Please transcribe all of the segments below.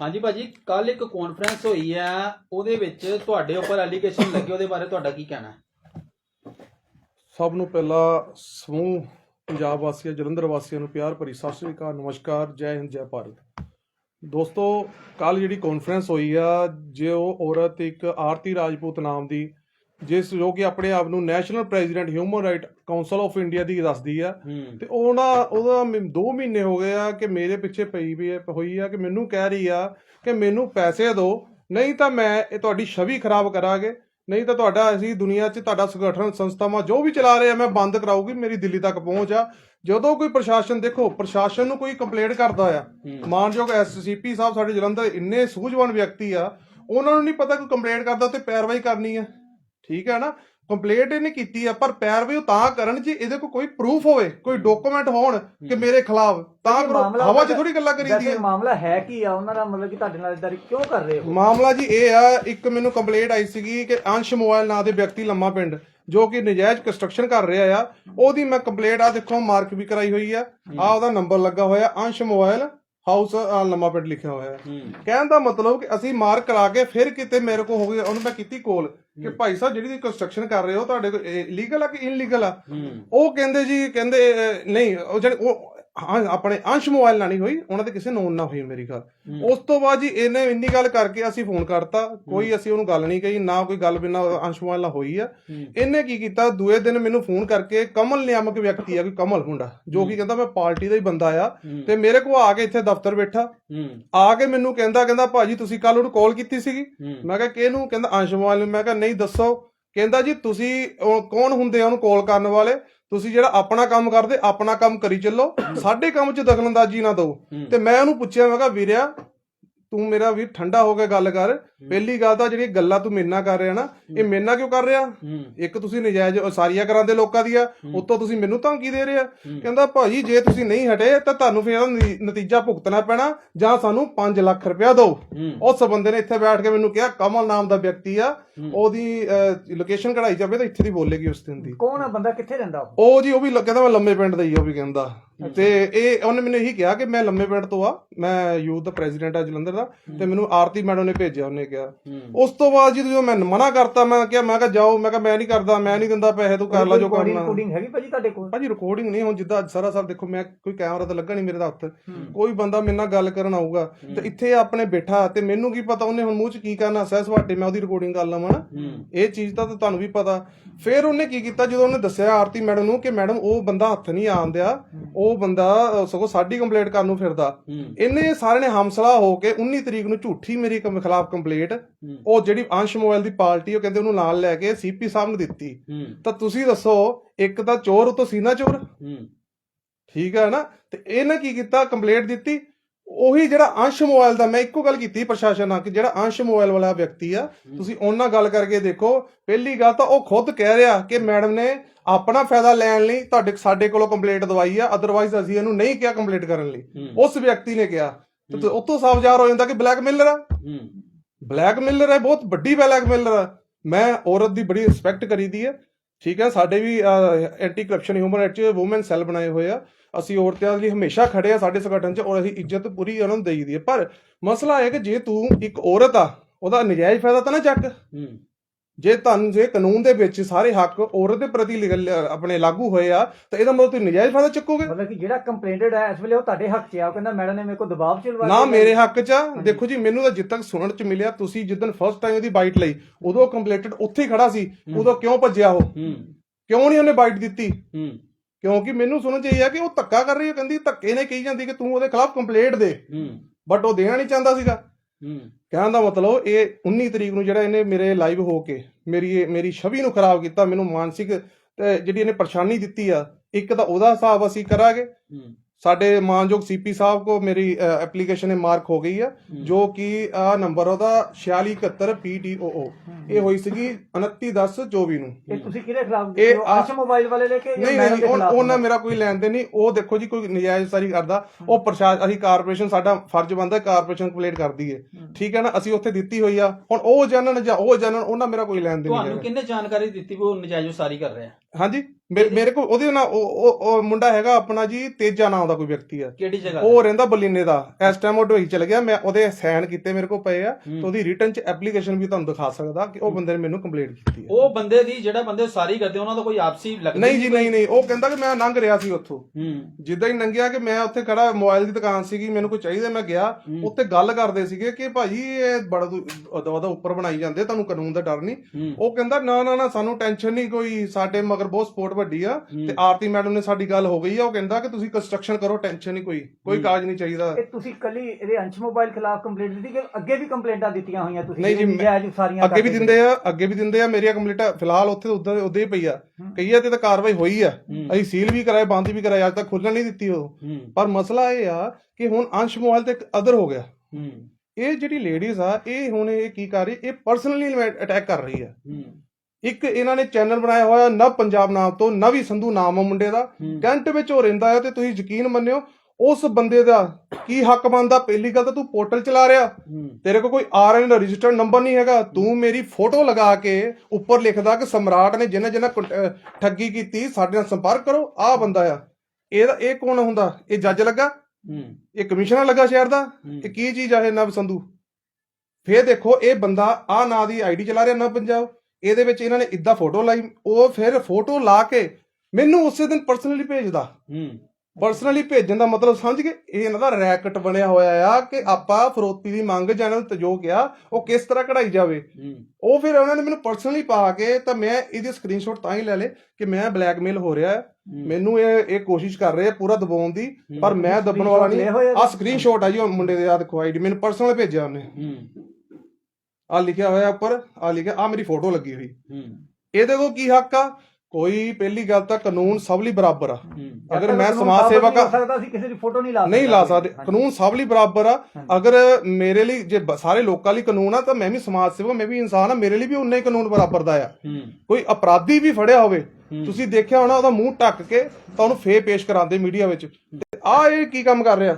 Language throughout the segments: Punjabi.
ਹਾਂਜੀ ਭਾਜੀ ਕੱਲ ਇੱਕ ਕਾਨਫਰੰਸ ਹੋਈ ਆ, ਉਹਦੇ ਵਿੱਚ ਤੁਹਾਡੇ ਉੱਪਰ ਐਲੀਗੇਸ਼ਨ ਲੱਗੇ, ਉਹਦੇ ਬਾਰੇ ਤੁਹਾਡਾ ਕੀ ਕਹਿਣਾ ਹੈ? ਸਭ ਨੂੰ ਪਹਿਲਾਂ ਸਮੂਹ ਪੰਜਾਬ ਵਾਸੀਆਂ, ਜਲੰਧਰ ਵਾਸੀਆਂ ਨੂੰ ਪਿਆਰ ਭਰੀ ਸਤਿ ਸ੍ਰੀ ਅਕਾਲ, ਨਮਸਕਾਰ, ਜੈ ਹਿੰਦ, ਜੈ ਭਾਰਤ। ਦੋਸਤੋ ਕੱਲ ਜਿਹੜੀ ਕਾਨਫਰੰਸ ਹੋਈ ਆ, ਜੇ ਉਹ ਔਰਤ ਇੱਕ ਆਰਤੀ ਰਾਜਪੂਤ ਨਾਮ ਦੀ ਜਿਸ ਜੋ ਕਿ ਆਪਣੇ ਆਪ ਨੂੰ national president human right council of India ਦੀ ਦੱਸਦੀ ਆ। ਤੇ ਉਹ ਨਾ ਉਹਦਾ 2 ਮਹੀਨੇ ਹੋ ਗਏ ਆ ਕਿ ਮੇਰੇ ਪਿੱਛੇ ਪਈ ਵੀ ਹੋਈ ਆ ਕਿ ਮੈਨੂੰ ਕਹਿ ਰਹੀ ਆ ਕਿ ਮੈਨੂੰ ਪੈਸੇ ਦਿਓ ਨਹੀਂ ਤਾਂ ਮੈਂ ਇਹ ਤੁਹਾਡੀ ਛਵੀ ਖਰਾਬ ਕਰਾਂਗੇ। ਨਹੀਂ ਤਾਂ ਤੁਹਾਡਾ ਅਸੀਂ ਦੁਨੀਆ 'ਚ ਤੁਹਾਡਾ ਸੰਗਠਨ ਸੰਸਥਾਵਾਂ ਜੋ ਵੀ ਚਲਾ ਰਹੇ ਆ ਮੈਂ ਬੰਦ ਕਰਾਊਗੀ ਮੇਰੀ ਦਿੱਲੀ ਤੱਕ ਪਹੁੰਚ ਆ। ਜਦੋਂ ਕੋਈ ਪ੍ਰਸ਼ਾਸਨ ਦੇਖੋ ਪ੍ਰਸ਼ਾਸਨ ਨੂੰ ਕੋਈ ਕੰਪਲੇਂਟ ਕਰਦਾ ਆ ਮਾਨਯੋਗ ਐਸਸੀਪੀ ਸਾਹਿਬ ਸਾਡੇ ਜਲੰਧਰ ਇੰਨੇ ਸੂਝਵਾਨ ਵਿਅਕਤੀ ਆ ਉਹਨਾਂ ਨੂੰ ਨਹੀਂ ਪਤਾ ਕੋਈ ਕੰਪਲੇਂਟ ਕਰਦਾ ਤੇ ਪੈਰਵਾਈ ਕਰਨੀ ਆ। ਠੀਕ ਹੈ ਨਾ? ਕੰਪਲੇਂਟ ਇਹਨੇ ਕੀਤੀ ਆ ਪਰ ਪੈਰਵਾਈ ਉਹ ਤਾਂ ਕਰਨ ਜੇ ਇਹਦੇ ਕੋਲ ਕੋਈ ਪ੍ਰੂਫ ਹੋਵੇ ਕੋਈ ਡਾਕੂਮੈਂਟ ਹੋਣ ਕਿ ਮੇਰੇ ਖਿਲਾਫ ਤਾਂ ਕਰੋ। ਹਵਾ 'ਚ ਥੋੜੀ ਗੱਲਾਂ ਕਰੀਦੀ ਆ ਮਾਮਲਾ ਹੈ ਕੀ ਆ? ਉਹਨਾਂ ਦਾ ਮਤਲਬ ਕਿ ਤੁਹਾਡੇ ਨਾਲ ਇਦਾਂ ਕਿਉਂ ਕਰ ਰਹੇ ਹੋ? ਮਾਮਲਾ ਜੀ ਇਹ ਆ ਇੱਕ ਮੈਨੂੰ ਕੰਪਲੇਂਟ ਆਈ ਸੀਗੀ ਕਿ ਅੰਸ਼ ਮੋਬਾਈਲ ਨਾਂ ਦੇ ਵਿਅਕਤੀ ਲੰਮਾ ਪਿੰਡ ਜੋ ਕਿ ਨਜਾਇਜ਼ ਕੰਸਟਰਕਸ਼ਨ ਕਰ ਰਿਹਾ ਆ। ਉਹਦੀ ਮੈਂ ਕੰਪਲੇਂਟ ਆ ਦੇਖੋ ਮਾਰਕ ਵੀ ਕਰਾਈ ਹੋਈ ਆ। ਆ ਉਹਦਾ ਨੰਬਰ ਲੱਗਾ ਹੋਇਆ ਅੰਸ਼ ਮੋਬਾਈਲ ਹਾਊਸ ਲੰਮਾ ਪਿੰਡ ਲਿਖਿਆ ਹੋਇਆ ਹੈ। ਕਹਿਣ ਦਾ ਮਤਲਬ ਕਿ ਅਸੀਂ ਮਾਰਕ ਕਰਾ ਕੇ ਫਿਰ ਕਿਤੇ ਮੇਰੇ ਕੋ ਹੋ ਗਿਆ ਉਹਨੂੰ ਮੈਂ ਕੀਤੀ ਕੋਲ ਕਿ ਭਾਈ ਸਾਹਿਬ ਜਿਹੜੀ ਤੁਸੀਂ ਕੰਸਟਰਕਸ਼ਨ ਕਰ ਰਹੇ ਹੋ ਤੁਹਾਡੇ ਕੋਲ ਲੀਗਲ ਆ ਕਿ ਇਨਲੀਗਲ ਆ? ਉਹ ਕਹਿੰਦੇ ਜੀ ਕਹਿੰਦੇ ਨਹੀਂ ਉਹ ਜਿਹੜੇ ਉਹ ਹਾਂ ਆਪਣੇ ਅੰਸ਼ ਮੋਬਾਈਲ ਨਾਲ ਨਹੀਂ ਹੋਈ ਉਹਨਾਂ ਦੇ ਕਿਸੇ ਨੋਨ ਨਾਲ ਹੋਈ ਮੇਰੀ ਗੱਲ। ਉਸ ਤੋਂ ਬਾਅਦ ਜੀ ਇਹਨੇ ਇੰਨੀ ਗੱਲ ਕਰਕੇ ਅਸੀਂ ਫੋਨ ਕਰਤਾ ਕੋਈ ਅਸੀਂ ਉਹਨੂੰ ਗੱਲ ਨਹੀਂ ਕਹੀ ਨਾ ਕੋਈ ਗੱਲ ਬਿਨਾ ਅੰਸ਼ ਮੋਬਾਈਲ ਨਾਲ ਹੋਈ ਆ। ਇਹਨੇ ਕੀ ਕੀਤਾ ਦੂਏ ਦਿਨ ਮੈਨੂੰ ਫੋਨ ਕਰਕੇ ਕਮਲ ਨਿਆਮਕ ਵਿਅਕਤੀ ਆ ਕੋਈ ਕਮਲ ਮੁੰਡਾ ਜੋ ਕਿ ਕਹਿੰਦਾ ਮੈਂ ਪਾਰਟੀ ਦਾ ਹੀ ਬੰਦਾ ਆ ਤੇ ਮੇਰੇ ਕੋਲ ਆ ਕੇ ਇੱਥੇ ਦਫ਼ਤਰ ਬੈਠਾ। ਆ ਕੇ ਮੈਨੂੰ ਕਹਿੰਦਾ ਕਹਿੰਦਾ ਭਾਜੀ ਤੁਸੀਂ ਕੱਲ ਉਹਨੂੰ ਕਾਲ ਕੀਤੀ ਸੀਗੀ। ਮੈਂ ਕਿਹਾ ਕਿਹਨੂੰ? ਕਹਿੰਦਾ ਅੰਸ਼ ਮੋਬਾਈਲ ਨੂੰ। ਮੈਂ ਕਿਹਾ ਨਹੀਂ ਦੱਸੋ। ਕਹਿੰਦਾ ਜੀ ਤੁਸੀਂ ਕੌਣ ਹੁੰਦੇ ਆ ਉਹਨੂੰ ਕਾਲ ਕਰਨ ਵਾਲੇ? ਤੁਸੀਂ ਜਿਹੜਾ ਆਪਣਾ ਕੰਮ ਕਰਦੇ ਆਪਣਾ ਕੰਮ ਕਰੀ ਚੱਲੋ। ਸਾਡੇ ਕੰਮ 'ਚ ਦਖਲਅੰਦਾਜ਼ੀ ਨਾ ਦਿਓ। ਤੇ ਮੈਂ ਉਹਨੂੰ ਪੁੱਛਿਆ ਮੈਂ ਕਿਹਾ ਵੀਰਿਆ ਤੂੰ ਮੇਰਾ ਵੀ ਠੰਡਾ ਹੋ ਕੇ ਗੱਲ ਕਰ। ਪਹਿਲੀ ਗੱਲ ਤਾਂ ਜਿਹੜੀ ਗੱਲਾਂ ਤੂੰ ਮੇਰੇ ਨਾਲ ਕਰ ਰਿਹਾ ਨਾ ਇਹ ਮੇਰੇ ਨਾਲ ਕਿਉਂ ਕਰ ਰਿਹਾ? ਇੱਕ ਤੁਸੀਂ ਨਜਾਇਜ਼ ਉਸਾਰੀਆਂ ਕਰਾਉਂਦੇ ਲੋਕਾਂ ਦੀਆਂ ਉੱਤੋਂ ਤੁਸੀਂ ਮੈਨੂੰ ਧਮਕੀ ਦੇ ਰਹੇ ਆ। ਕਹਿੰਦਾ ਭਾਜੀ ਜੇ ਤੁਸੀਂ ਨਹੀਂ ਹਟੇ ਤਾਂ ਤੁਹਾਨੂੰ ਫਿਰ ਨਤੀਜਾ ਭੁਗਤਣਾ ਪੈਣਾ ਜਾਂ ਸਾਨੂੰ 5 ਲੱਖ ਰੁਪਇਆ ਦਿਓ। ਉਸ ਬੰਦੇ ਨੇ ਇੱਥੇ ਬੈਠ ਕੇ ਮੈਨੂੰ ਕਿਹਾ ਕਮਲ ਨਾਮ ਦਾ ਵਿਅਕਤੀ ਆ ਉਹਦੀ ਲੋਕੇਸ਼ਨ ਕਢਾਈ ਜਾਵੇ ਤਾਂ ਇੱਥੇ ਦੀ ਬੋਲੇਗੀ ਉਸ ਦਿਨ ਦੀ। ਕੌਣ ਆ ਬੰਦਾ? ਕਿੱਥੇ ਰਹਿੰਦਾ ਉਹ? ਉਹ ਜੀ ਉਹ ਵੀ ਕਹਿੰਦਾ ਮੈਂ ਲੰਮੇ ਪਿੰਡ ਦਾ ਹੀ ਆ, ਉਹ ਵੀ ਕਹਿੰਦਾ। ਤੇ ਇਹ ਉਹਨੇ ਮੈਨੂੰ ਇਹੀ ਕਿਹਾ ਕਿ ਮੈਂ ਲੰਮੇ ਪਿੰਡ ਤੋਂ ਆ ਮੈਂ ਯੂਥ ਦਾ ਪ੍ਰੈਜ਼ੀਡੈਂਟ ਆ ਜਲੰਧਰ ਦਾ ਤੇ ਮੈਨੂੰ ਆਰਤੀ ਮੈਡਮ ਨੇ ਭੇਜਿਆ ਉਹਨੇ ਕਿਹਾ। ਉਸ ਤੋਂ ਬਾਅਦ ਜੀ ਜਦੋਂ ਮੈਂ ਮਨਾ ਕਰਤਾ ਮੈਂ ਕਿਹਾ ਮੈਂ ਕਿਹਾ ਜਾਓ ਮੈਂ ਕਿਹਾ ਮੈਂ ਨਹੀਂ ਕਰਦਾ ਮੈਂ ਨਹੀਂ ਦਿੰਦਾ ਪੈਸੇ ਤੂੰ ਕਰ ਲੈ ਜੋ ਕਰਨਾ। ਕੋਡਿੰਗ ਹੈਗੀ ਭਾਜੀ ਤੁਹਾਡੇ ਕੋਲ? ਭਾਜੀ ਰਿਕਾਰਡਿੰਗ ਨਹੀਂ ਹੁਣ ਜਿੱਦਾਂ ਸਾਰਾ ਸਾਹਿਬ ਦੇਖੋ ਮੈਂ ਕੋਈ ਕੈਮਰਾ ਤਾਂ ਲੱਗਾ ਨਹੀਂ ਮੇਰੇ ਦਾ ਹੱਥ। ਕੋਈ ਬੰਦਾ ਮੇਰੇ ਨਾਲ ਗੱਲ ਕਰਨ ਆਊਗਾ ਤੇ ਇੱਥੇ ਆਪਣੇ ਬੈਠਾ ਤੇ ਮੈਨੂੰ ਕੀ ਪਤਾ ਉਹਨੇ ਹੁਣ ਮੂੰਹ 'ਚ ਕੀ ਕਰਨਾ ਸਹਿ ਸਵਾਟੇ ਮੈਂ ਉਹਦੀ ਰਿਕਾਰਡਿੰਗ ਕਰ ਲਵਾਂ ਨਾ। ਇਹ ਚੀਜ਼ ਤਾਂ ਤੁਹਾਨੂੰ ਵੀ ਪਤਾ। ਫਿਰ ਉਹਨੇ ਕੀ ਕੀਤਾ ਜਦੋਂ ਉਹਨੇ ਦੱਸਿਆ ਆਰਤੀ ਮੈਡਮ ਨੂੰ ਕਿ ਮੈਡਮ ਉਹ ਬੰਦਾ ਹੱਥ ਨਹੀਂ ਆਂਦਿਆ ਉਹ ਬੰਦਾ ਅਹ, ਸਗੋਂ ਸਾਡੀ ਕੰਪਲੇਂਟ ਕਰਨ ਨੂੰ ਫਿਰਦਾ। ਇਹਨੇ ਸਾਰਿਆਂ ਨੇ ਹਮਸਲਾ ਹੋ ਕੇ 19 ਤਰੀਕ ਨੂੰ ਝੂਠੀ ਮੇਰੀ ਕਮ- ਖਿਲਾਫ ਕੰਪਲੇਂਟ ਉਹ ਜਿਹੜੀ ਅੰਸ਼ ਮੋਬਾਈਲ ਦੀ ਪਾਰਟੀ ਉਹ ਕਹਿੰਦੇ ਉਹਨੂੰ ਨਾਲ ਲੈ ਕੇ ਸੀਪੀ ਸਾਹਿਬ ਨੂੰ ਦਿੱਤੀ। ਤਾਂ ਤੁਸੀਂ ਦੱਸੋ ਇੱਕ ਤਾਂ ਚੋਰ ਉਤੋਂ ਸੀਨਾ ਚੋਰ? ਠੀਕ ਹੈ ਨਾ? ਤੇ ਇਹਨੇ ਕੀ ਕੀਤਾ? ਕੰਪਲੇਂਟ ਦਿੱਤੀ। ਉਹੀ ਜਿਹੜਾ ਅੰਸ਼ ਮੋਬਾਈਲ ਦਾ ਮੈਂ ਇੱਕੋ ਗੱਲ ਕੀਤੀ ਪ੍ਰਸ਼ਾਸਨ ਨਾਲ ਕਿ ਜਿਹੜਾ ਅੰਸ਼ ਮੋਬਾਈਲ ਵਾਲਾ ਵਿਅਕਤੀ ਆ ਤੁਸੀਂ ਉਹਨਾਂ ਗੱਲ ਕਰਕੇ ਦੇਖੋ। ਪਹਿਲੀ ਗੱਲ ਤਾਂ ਉਹ ਖੁਦ ਕਹਿ ਰਿਹਾ ਕਿ ਮੈਡਮ ਨੇ ਆਪਣਾ ਫਾਇਦਾ ਲੈਣ ਲਈ ਤੁਹਾਡੇ ਸਾਡੇ ਕੋਲੋਂ ਕੰਪਲੇਂਟ ਦਵਾਈ ਆ ਅਦਰਵਾਈਜ਼ ਅਸੀਂ ਇਹਨੂੰ ਨਹੀਂ ਕਿਹਾ ਕੰਪਲੇਂਟ ਕਰਨ ਲਈ। ਉਸ ਵਿਅਕਤੀ ਨੇ ਕਿਹਾ। ਤੇ ਉਤੋਂ ਸਾਫ਼ ਜ਼ਾਹਰ ਹੋ ਜਾਂਦਾ ਕਿ ਬਲੈਕਮੇਲਰ ਆ। ਬਲੈਕਮੇਲਰ ਹੈ ਬਹੁਤ ਵੱਡੀ ਬਲੈਕਮੇਲਰ ਆ। ਮੈਂ ਔਰਤ ਦੀ ਬੜੀ ਰਿਸਪੈਕਟ ਕਰੀਦੀ ਹੈ ਠੀਕ ਹੈ ਸਾਡੇ ਵੀ anti corruption human rights woman cell ਬਣਾਏ ਹੋਏ ਆ। ਅਸੀਂ ਔਰਤਾਂ ਲਈ ਹਮੇਸ਼ਾ ਖੜੇ ਆ ਸਾਡੇ ਸੰਗਠਨ 'ਚ ਔਰ ਅਸੀਂ ਇੱਜ਼ਤ ਪੂਰੀ ਉਹਨਾਂ ਨੂੰ ਦੇਈਦੀ ਹੈ ਪਰ ਮਸਲਾ ਹੈ ਕਿ ਜੇ ਤੂੰ ਇੱਕ ਔਰਤ ਆ ਉਹਦਾ ਨਜਾਇਜ਼ ਫਾਇਦਾ ਤਾਂ ਨਾ ਚੱਕ। ਹੂੰ। ਜੇ ਤੁਹਾਨੂੰ ਜੇ ਕਾਨੂੰਨ ਦੇ ਵਿੱਚ ਸਾਰੇ ਹੱਕ ਔਰਤ ਦੇ ਪ੍ਰਤੀ ਲਿਖ- ਆਪਣੇ ਲਾਗੂ ਹੋਏ ਆ ਤਾਂ ਇਹਦਾ ਮਤਲਬ ਤੁਸੀਂ ਨਜਾਇਜ਼ ਫਾਇਦਾ ਚੱਕੋਗੇ? ਮਤਲਬ ਕਿ ਜਿਹੜਾ ਕੰਪਲੇਂਟਡ ਹੈ ਇਸ ਵੇਲੇ ਉਹ ਤੁਹਾਡੇ ਹੱਕ 'ਚ ਆ। ਉਹ ਕਹਿੰਦਾ ਮੈਡਮ ਨੇ ਮੇਰੇ ਕੋਲ ਦਬਾਅ ਚ ਲਵਾ ਨਾ ਮੇਰੇ ਹੱਕ 'ਚ ਆ। ਦੇਖੋ ਜੀ ਮੈਨੂੰ ਤਾਂ ਜਿੱਦ ਤੱਕ ਸੁਣਨ 'ਚ ਮਿਲਿਆ ਤੁਸੀਂ ਜਿੱਦਣ ਫਸਟ ਟਾਈਮ ਉਹਦੀ ਬਾਈਟ ਲਈ ਉਦੋਂ ਕੰਪਲੇਂਟਡ ਉੱਥੇ ਹੀ ਖੜਾ ਸੀ। ਉਦੋਂ ਕਿਉਂ ਭੱਜਿਆ ਉਹ? ਹੂੰ। ਕਿਉਂ ਨਹੀਂ ਉਹਨੇ ਬਾਈਟ ਦਿੱਤੀ? ਹੂੰ। ਕਿਉਂਕਿ ਮੈਨੂੰ ਸੁਣਨ ਚ ਇਹ ਆ ਕਿ ਉਹ ਧੱਕਾ ਕਰ ਰਹੀ ਹੈ ਕਹਿੰਦੀ ਧੱਕੇ ਨੇ ਕਹੀ ਜਾਂਦੀ ਕਿ ਤੂੰ ਉਹਦੇ ਖਿਲਾਫ ਕੰਪਲੇਂਟ ਦੇ। ਹੂੰ। ਬਟ ਉਹ ਦੇਣਾ ਨਹੀਂ ਚਾਹੁੰਦਾ ਸੀਗਾ। ਕਹਿਣ ਦਾ ਮਤਲਬ ਇਹ 19 ਤਰੀਕ ਨੂੰ ਜਿਹੜਾ ਇਹਨੇ ਮੇਰੇ ਲਾਈਵ ਹੋ ਕੇ ਮੇਰੀ ਮੇਰੀ ਛਵੀ ਨੂੰ ਖਰਾਬ ਕੀਤਾ ਮੈਨੂੰ ਮਾਨਸਿਕ ਤੇ ਜਿਹੜੀ ਇਹਨੇ ਪਰੇਸ਼ਾਨੀ ਦਿੱਤੀ ਆ ਇੱਕ ਤਾਂ ਉਹਦਾ ਹਿਸਾਬ ਅਸੀਂ ਕਰਾਂਗੇ ਸਾਡੇ ਮਾਨਯੋਗ ਸੀਪੀ ਸਾਹਿਬ ਕੋ ਮੇਰੀ ਐਪਲੀਕੇਸ਼ਨ ਇਹ ਮਾਰਕ ਹੋ ਗਈ ਆ ਜੋ ਕਿ ਆ ਨੰਬਰ ਉਹਦਾ 4671 PTOO ਇਹ ਹੋਈ ਸੀਗੀ 291024 ਨੂੰ। ਇਹ ਤੁਸੀਂ ਕਿਹਦੇ ਖਿਲਾਫ ਇਹ ਦਿੱਤੀ ਆ- ਆਸ਼ ਮੋਬਾਈਲ ਵਾਲੇ ਲੈ ਕੇ ਜਾਂ ਨਹੀਂ ਮੈਡਮ ਨਹੀਂ ਦੇ ਉਹ- ਖਿਲਾਫ ਉਹਨਾਂ ਮੇਰਾ ਕੋਈ ਲੈਣ ਦੇ ਨਹੀਂ। ਉਹ ਦੇਖੋ ਜੀ ਕੋਈ ਨਜਾਇਜ਼ ਸਾਰੀ ਕਰਦਾ। ਉਹ ਪ੍ਰਸ਼ਾਸਨ ਅਸੀਂ ਕਾਰਪੋਰੇਸ਼ਨ ਸਾਡਾ ਫਰਜ਼ ਬਣਦਾ ਕਾਰਪੋਰੇਸ਼ਨ ਕੰਪਲੀਟ ਕਰਦੀ ਹੈ। ਠੀਕ ਹੈ ਨਾ? ਅਸੀਂ ਉੱਥੇ ਦਿੱਤੀ ਹੋਈ ਆ। ਹੁਣ ਉਹ ਜਾਣਨ ਜਾਂ ਉਹ ਜਾਣਨ ਉਹਨਾਂ ਮੇਰਾ ਕੋਈ ਲੈਣ ਦੇ ਨਹੀਂ ਤੁਹਾਨੂੰ। ਕਿੰਨੇ ਜਾਣਕਾਰੀ ਦਿੱਤੀ ਵੀ ਉਹ ਨਜਾਇਜ਼ ਉਸਾਰੀ ਕਰ ਰਿਹਾ? ਹਾਂਜੀ? ਮੇਰੇ ਕੋਲ ਉਹਦੇ ਨਾਲ ਉਹ ਮੁੰਡਾ ਹੈਗਾ ਆਪਣਾ ਜੀ ਤੇਜਾ ਨਾਮ ਦਾ ਕੋਈ ਵਿਅਕਤੀ ਆ। ਕਿਹੜੀ ਜਗ੍ਹਾ ਉਹ ਰਹਿੰਦਾ ਬਲੀਨੇ ਦਾ। ਇਸ ਟਾਈਮ ਉਹ ਢੋਈ ਚਲ ਗਿਆ। ਮੈਂ ਉਹਦੇ ਸਾਈਨ ਕੀਤੇ ਮੇਰੇ ਕੋਲ ਪਏ ਆ। ਤੇ ਉਹਦੀ ਰਿਟਰਨ ਚ ਐਪਲੀਕੇਸ਼ਨ ਵੀ ਤੁਹਾਨੂੰ ਦਿਖਾ ਸਕਦਾ ਕਿ ਉਹ ਬੰਦੇ ਨੇ ਮੈਨੂੰ ਕੰਪਲੇਂਟ ਕੀਤੀ ਹੈ ਉਹ ਬੰਦੇ ਦੀ ਜਿਹੜਾ ਬੰਦੇ ਸਾਰੀ ਕਰਦੇ ਉਹਨਾਂ ਦਾ ਕੋਈ ਆਪਸੀ ਲੱਗਦਾ ਨਹੀਂ ਜੀ ਨਹੀਂ ਨਹੀਂ। ਉਹ ਕਹਿੰਦਾ ਕਿ ਮੈਂ ਲੰਘ ਰਿਹਾ ਸੀ ਉੱਥੋਂ। ਜਿੱਦਾਂ ਹੀ ਲੰਘਿਆ ਕਿ ਮੈਂ ਉੱਥੇ ਖੜਾ ਮੋਬਾਈਲ ਦੀ ਦੁਕਾਨ ਸੀਗੀ ਮੈਨੂੰ ਕੋਈ ਚਾਹੀਦਾ ਮੈਂ ਗਿਆ। ਉੱਥੇ ਗੱਲ ਕਰਦੇ ਸੀਗੇ ਕਿ ਭਾਜੀ ਇਹ ਬੜਾ ਉਹਦਾ ਉਹਦਾ ਉੱਪਰ ਬਣਾਈ ਜਾਂਦੇ ਤੁਹਾਨੂੰ ਕਾਨੂੰਨ ਦਾ ਡਰ ਨਹੀਂ ਉਹ ਕਹਿੰਦਾ ਨਾ ਨਾ ਨਾ ਸਾਨੂੰ ਟੈਨਸ਼ਨ ਨਹੀਂ ਕੋਈ ਸਾਡੇ ਮਗਰ ਬਹੁਤ ਸਪੋਰਟ ਵੱਡੀ ਆ। ਤੇ ਆਰਤੀ ਮੈਡਮ ਨੇ ਸਾਡੀ ਗੱਲ ਹੋ ਗਈ ਆ ਉਹ ਕਹਿੰਦਾ ਕਿ ਤੁਸੀਂ ਕੰਸਟਰਕਸ਼ਨ ਕਰੋ ਟੈਨਸ਼ਨ ਨਹੀਂ ਕੋਈ ਕੋਈ। ਕਾਜ ਨਹੀਂ ਚਾਹੀਦਾ। ਇਹ ਤੁਸੀਂ ਕੱਲੀ ਇਹਦੇ ਅੰਸ਼ ਮੋਬਾਈਲ ਖਿਲਾਫ ਕੰਪਲੇਂਟ ਦਿੱਤੀ ਕਿ ਅੱਗੇ ਵੀ ਕੰਪਲੇਂਟਾਂ ਦਿੱਤੀਆਂ ਹੋਈਆਂ ਤੁਸੀਂ ਨਹੀਂ ਜੀ, ਸਾਰੀਆਂ ਅੱਗੇ ਵੀ ਦਿੰਦੇ ਆ ਅੱਗੇ ਵੀ ਦਿੰਦੇ ਆ ਮੇਰੀਆਂ ਕੰਪਲੀਟਾਂ ਫਿਲਹਾਲ ਉੱਥੇ ਉਦਾਂ ਉਦਾਂ ਹੀ ਪਈ ਆ। ਕਈਆਂ ਤੇ ਤਾਂ ਕਾਰਵਾਈ ਹੋਈ ਆ। ਅਸੀਂ ਸੀਲ ਵੀ ਕਰਾਏ ਬੰਦ ਵੀ ਕਰਾਏ ਅੱਜ ਤੱਕ ਖੁੱਲਣ ਨਹੀਂ ਦਿੱਤੀ ਉਹ। ਹੂੰ। ਪਰ ਮਸਲਾ ਇਹ ਆ ਕਿ ਹੁਣ ਅੰਸ਼ ਮੋਬਾਈਲ ਤੇ ਇੱਕ ਅਦਰ ਹੋ ਗਿਆ। ਇਹ ਜਿਹੜੀ ਲੇਡੀਜ਼ ਆ ਇਹ ਹੁਣ ਇਹ ਕੀ ਕਰ ਰਹੀ ਇਹ ਪਰਸਨਲੀ ਅਟੈਕ ਕਰ ਰਹੀ ਆ। ਹੂੰ। ਇੱਕ ਇਹਨਾਂ ਨੇ ਚੈਨਲ ਬਣਾਇਆ ਹੋਇਆ ਨਵ ਪੰਜਾਬ ਨਾਮ ਤੋਂ ਨਵੀ ਸੰਧੂ ਨਾਮ ਆ ਮੁੰਡੇ ਦਾ। ਕੈਂਟ ਵਿੱਚ ਉਹ ਰਹਿੰਦਾ ਹੈ ਤੇ ਤੁਸੀਂ ਯਕੀਨ ਮੰਨਿਓ ਉਸ ਬੰਦੇ ਦਾ ਕੀ ਹੱਕ ਬਣਦਾ? ਪਹਿਲੀ ਗੱਲ ਤਾਂ ਤੂੰ ਪੋਰਟਲ ਚਲਾ ਰਿਹਾ। ਤੇਰੇ ਕੋਲ ਕੋਈ ਆਰਐਨ ਰਜਿਸਟਰਡ ਨੰਬਰ ਨਹੀਂ ਹੈਗਾ। ਤੂੰ ਮੇਰੀ ਫੋਟੋ ਲਗਾ ਕੇ ਉੱਪਰ ਲਿਖਦਾ ਕਿ ਸਮਰਾਟ ਨੇ ਕੁੰਟ- ਅਹ ਠੱਗੀ ਕੀਤੀ ਸਾਡੇ ਨਾਲ ਸੰਪਰਕ ਕਰੋ ਆਹ ਬੰਦਾ ਆ। ਇਹਦਾ ਇਹ ਕੌਣ ਹੁੰਦਾ? ਇਹ ਜੱਜ ਲੱਗਾ? ਇਹ ਕਮਿਸ਼ਨਰ ਲੱਗਾ ਸ਼ਹਿਰ ਦਾ। ਇਹ ਕੀ ਚੀਜ਼ ਆ ਇਹ ਨਵ ਸੰਧੂ? ਫੇਰ ਦੇਖੋ ਇਹ ਬੰਦਾ ਆ ਨਾਂ ਦੀ ਆਈਡੀ ਚਲਾ ਰਿਹਾ ਨਵ ਪੰਜਾਬ। ਇਹਦੇ ਵਿੱਚ ਇਹਨਾਂ ਨੇ ਇਦਾਂ ਫੋਟੋ ਲਾਈ ਉਹ ਫਿਰ ਫੋਟੋ ਲਾ ਕੇ ਮੈਨੂੰ ਉਸੇ ਦਿਨ ਪਰਸਨਲੀ ਭੇਜਦਾ। ਹੂੰ। ਪਰਸਨਲੀ ਭੇਜਣ ਦਾ ਮਤਲਬ ਸਮਝ ਗਏ? ਇਹ ਇਹਨਾਂ ਦਾ ਰੈਕਟ ਬਣਿਆ ਹੋਇਆ ਆ ਕਿ ਆਪਾਂ ਫਰੋਤੀ ਦੀ ਮੰਗ ਜਨਲ ਤੇ ਜੋ ਕਿਹਾ ਉਹ ਕਿਸ ਤਰ੍ਹਾਂ ਕਢਾਈ ਜਾਵੇ। ਹੂੰ। ਉਹ ਫਿਰ ਉਹਨਾਂ ਨੇ ਮੈਨੂੰ ਪਰਸਨਲੀ ਪਾ ਕੇ ਤਾਂ ਮੈਂ ਇਹਦੀ ਸਕਰੀਨਸ਼ਾਟ ਤਾਂ ਹੀ ਲੈ ਲੇ ਕਿ ਮੈਂ ਬਲੈਕਮੇਲ ਹੋ ਰਿਹਾ। ਮੈਨੂੰ ਇਹ ਇਹ ਕੋਸ਼ਿਸ਼ ਕਰ ਰਹੇ ਆ ਪੂਰਾ ਦਬਾਉਣ ਦੀ ਪਰ ਮੈਂ ਦੱਬਣ ਵਾਲਾ ਨਹੀਂ। ਆ? ਆ ਸਕਰੀਨਸ਼ਾਟ ਆ ਜੀ ਉਹ ਮੁੰਡੇ ਦੇ ਆ ਦੇਖੋ ਆਈਡੀ ਮੈਨੂੰ ਪਰਸਨਲ ਭੇਜਿਆ ਉਹਨੇ। ਹੂੰ। ਆ ਲਿਖਿਆ ਹੋਇਆ ਉੱਪਰ ਆ ਲਿਖਿਆ ਆ ਮੇਰੀ ਫੋਟੋ ਲੱਗੀ ਹੋਈ। ਹੂੰ ਇਹਦੇ ਕੋਲ ਕੀ ਹੱਕ ਆ? ਕੋਈ ਪਹਿਲੀ ਗੱਲ ਤਾਂ ਕਾਨੂੰਨ ਸਭ ਲਈ ਬਰਾਬਰ ਆ। ਅਗਰ ਮੈਂ ਸਮਾਜ ਕਾਨੂੰਨ ਸੇਵਾ ਸਾਬਤ ਨਹੀਂ ਕਾ ਹੋ ਸਕਦਾ ਅਸੀਂ ਕਿਸੇ ਦੀ ਫੋਟੋ ਨਹੀਂ ਲਾ ਸਕਦੇ। ਨਹੀਂ ਲਾ ਸਕਦੇ। ਕਾਨੂੰਨ ਸਭ ਲਈ ਬਰਾਬਰ ਆ। ਅਗਰ ਮੇਰੇ ਲਈ ਜੇ ਸਾਰੇ ਲੋਕਾਂ ਲਈ ਕਾਨੂੰਨ ਆ ਤਾਂ ਮੈਂ ਵੀ ਸਮਾਜ ਸੇਵਕ ਮੈਂ ਵੀ ਇਨਸਾਨ ਆ ਮੇਰੇ ਲਈ ਵੀ ਉਨਾ ਹੀ ਕਾਨੂੰਨ ਬਰਾਬਰ ਦਾ ਆ। ਕੋਈ ਅਪਰਾਧੀ ਵੀ ਫੜਿਆ ਹੋਵੇ। ਤੁਸੀਂ ਦੇਖਿਆ ਹੋਣਾ ਉਹਦਾ ਮੂੰਹ ਢੱਕ ਕੇ ਤਾਂ ਉਹਨੂੰ ਫੇਰ ਪੇਸ਼ ਕਰਾਉਂਦੇ ਮੀਡੀਆ ਵਿੱਚ। ਆ ਇਹ ਕੀ ਕੰਮ ਕਰ ਰਿਹਾ?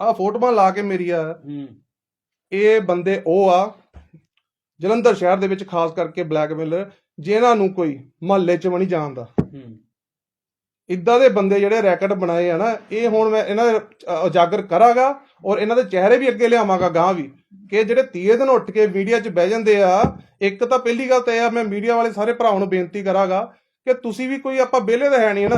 ਆ ਫੋਟੋਆਂ ਲਾ ਕੇ ਮੇਰੀ ਆ। ਹੂੰ। ਇਹ ਬੰਦੇ ਉਹ ਆ ਜਲੰਧਰ ਸ਼ਹਿਰ ਦੇ ਵਿੱਚ ਖਾਸ ਕਰਕੇ ਬਲੈਕਮੇਲਰ ਜਿਨ੍ਹਾਂ ਨੂੰ ਕੋਈ ਮਹੱਲੇ 'ਚ ਵੀ ਨਹੀਂ ਜਾਣਦਾ। ਇਦਾਂ ਦੇ ਬੰਦੇ ਜਿਹੜੇ ਰੈਕਟ ਬਣਾਏ ਆ ਨਾ ਇਹ ਹੁਣ ਮੈਂ ਇਹਨਾਂ ਦੇ ਉਜਾਗਰ ਕਰਾਂਗਾ ਔਰ ਇਹਨਾਂ ਦੇ ਚਿਹਰੇ ਵੀ ਅੱਗੇ ਲਿਆਵਾਂਗਾ ਗਾਂ ਵੀ ਕਿ ਜਿਹੜੇ ਤੀਏ ਦਿਨ ਉੱਠ ਕੇ ਮੀਡੀਆ 'ਚ ਬਹਿ ਜਾਂਦੇ ਆ ਇੱਕ ਤਾਂ ਪਹਿਲੀ ਗੱਲ ਤਾਂ ਇਹ ਆ ਮੈਂ ਮੀਡੀਆ ਵਾਲੇ ਸਾਰੇ ਭਰਾਵਾਂ ਨੂੰ ਬੇਨਤੀ ਕਰਾਂਗਾ ਕਿ ਤੁਸੀਂ ਵੀ ਕੋਈ ਆਪਾਂ ਵਿਹਲੇ ਤਾਂ ਹੈ ਨਹੀਂ ਨਾ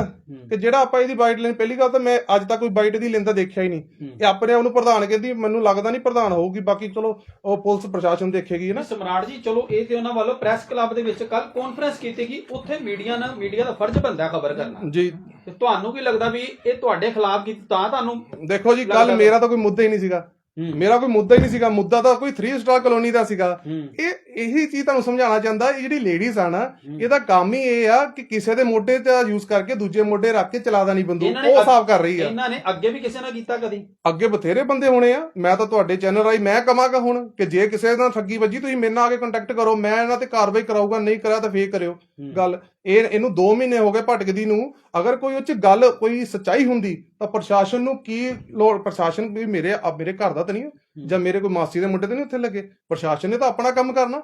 ਕਿ ਜਿਹੜਾ ਆਪਾਂ ਇਹਦੀ ਬਾਈਟ ਲੈਣ ਪਹਿਲੀ ਗੱਲ ਤਾਂ ਮੈਂ ਅੱਜ ਤੱਕ ਕੋਈ ਬਾਈਟ ਦੀ ਲੈਂਦਾ ਦੇਖਿਆ ਹੀ ਨਹੀਂ। ਇਹ ਆਪਣੇ ਆਪ ਨੂੰ ਪ੍ਰਧਾਨ ਕਹਿੰਦੀ ਮੈਨੂੰ ਲੱਗਦਾ ਨਹੀਂ ਪ੍ਰਧਾਨ ਹੋਊਗੀ ਬਾਕੀ ਚਲੋ ਉਹ ਪੁਲਿਸ ਪ੍ਰਸ਼ਾਸਨ ਦੇਖੇਗੀ ਨਾ ਨਾ ਸਮਰਾਟ ਜੀ ਚਲੋ ਇਹ ਤੇ ਉਹਨਾਂ ਵੱਲੋਂ ਪ੍ਰੈਸ ਕਲੱਬ ਦੇ ਵਿੱਚ ਕੱਲ ਕਾਨਫਰੰਸ ਕੀਤੀ ਗਈ ਉੱਥੇ ਮੀਡੀਆ ਨਾਲ ਮੀਡੀਆ ਦਾ ਫਰਜ਼ ਬਣਦਾ ਖਬਰ ਕਰਨਾ। ਜੀ। ਤੇ ਤੁਹਾਨੂੰ ਕੀ ਲੱਗਦਾ ਵੀ ਇਹ ਤੁਹਾਡੇ ਖਿਲਾਫ ਕੀਤੀ ਤਾਂ ਤੁਹਾਨੂੰ ਦੇਖੋ ਜੀ ਕੱਲ। ਮੇਰਾ ਤਾਂ ਕੋਈ ਮੁੱਦਾ ਹੀ ਨਹੀਂ ਸੀਗਾ। ਮੇਰਾ ਕੋਈ ਮੁੱਦਾ ਹੀ ਨਹੀਂ ਸੀਗਾ। ਮੁੱਦਾ ਤਾਂ ਕੋਈ 3 ਸਟਾਰ ਕਲੋਨੀ ਦਾ ਸੀਗਾ। ਇਹ ਇਹੀ ਚੀਜ਼ ਤੁਹਾਨੂੰ ਸਮਝਾਉਣਾ ਚਾਹੁੰਦਾ ਇਹ ਜਿਹੜੀ ਲੇਡੀਜ਼ ਆ ਨਾ। ਇਹਦਾ ਕੰਮ ਹੀ ਇਹ ਆ ਕਿ ਕਿਸੇ ਦੇ ਮੋਢੇ ਤੇ ਯੂਜ਼ ਕਰਕੇ ਦੂਜੇ ਮੋਢੇ ਰੱਖ ਕੇ ਚਲਾਦਾ ਨਹੀਂ ਬੰਦੂਕ ਉਹ ਸਾਫ਼ ਕਰ ਰਹੀ ਆ। ਇਹਨਾਂ ਨੇ ਅੱਗੇ ਵੀ ਕਿਸੇ ਨਾਲ ਕੀਤਾ ਕਦੀ? ਅੱਗੇ ਬਥੇਰੇ ਬੰਦੇ ਹੋਣੇ ਆ ਮੈਂ ਤਾਂ ਤੁਹਾਡੇ ਚੈਨਲ ਰਾਹੀਂ ਮੈਂ ਕਮਾਂਗਾ ਹੁਣ ਕਿ ਜੇ ਕਿਸੇ ਨਾਲ ਠੱਗੀ ਵੱਜੀ ਤੁਸੀਂ ਮੇਰੇ ਨਾਲ ਆ ਕੇ ਕੰਟੈਕਟ ਕਰੋ ਮੈਂ ਇਹਨਾਂ ਤੇ ਕਾਰਵਾਈ ਕਰਾਊਗਾ ਨਹੀਂ ਕਰਿਆ ਤਾਂ ਫੇਰ ਕਰਿਓ। ਗੱਲ ਇਹ ਇਹਨੂੰ 2 ਮਹੀਨੇ ਹੋ ਗਏ ਭਟਕਦੀ ਨੂੰ ਅਗਰ ਕੋਈ ਉਹ ਚ ਗੱਲ ਕੋਈ ਸੱਚਾਈ ਹੁੰਦੀ ਤਾਂ ਪ੍ਰਸ਼ਾਸਨ ਨੂੰ ਕੀ ਲੋੜ ਪ੍ਰਸ਼ਾਸਨ ਵੀ ਮੇਰੇ ਆ ਮੇਰੇ ਘਰ ਦਾ ਤਾਂ ਨਹੀਂ ਜਾਂ ਮੇਰੇ ਕੋਈ ਮਾਸੀ ਦੇ ਮੁੰਡੇ ਤੇ ਨਹੀਂ ਉੱਥੇ ਲੱਗੇ? ਪ੍ਰਸ਼ਾਸਨ ਨੇ ਤਾਂ ਆਪਣਾ ਕੰਮ ਕਰਨਾ।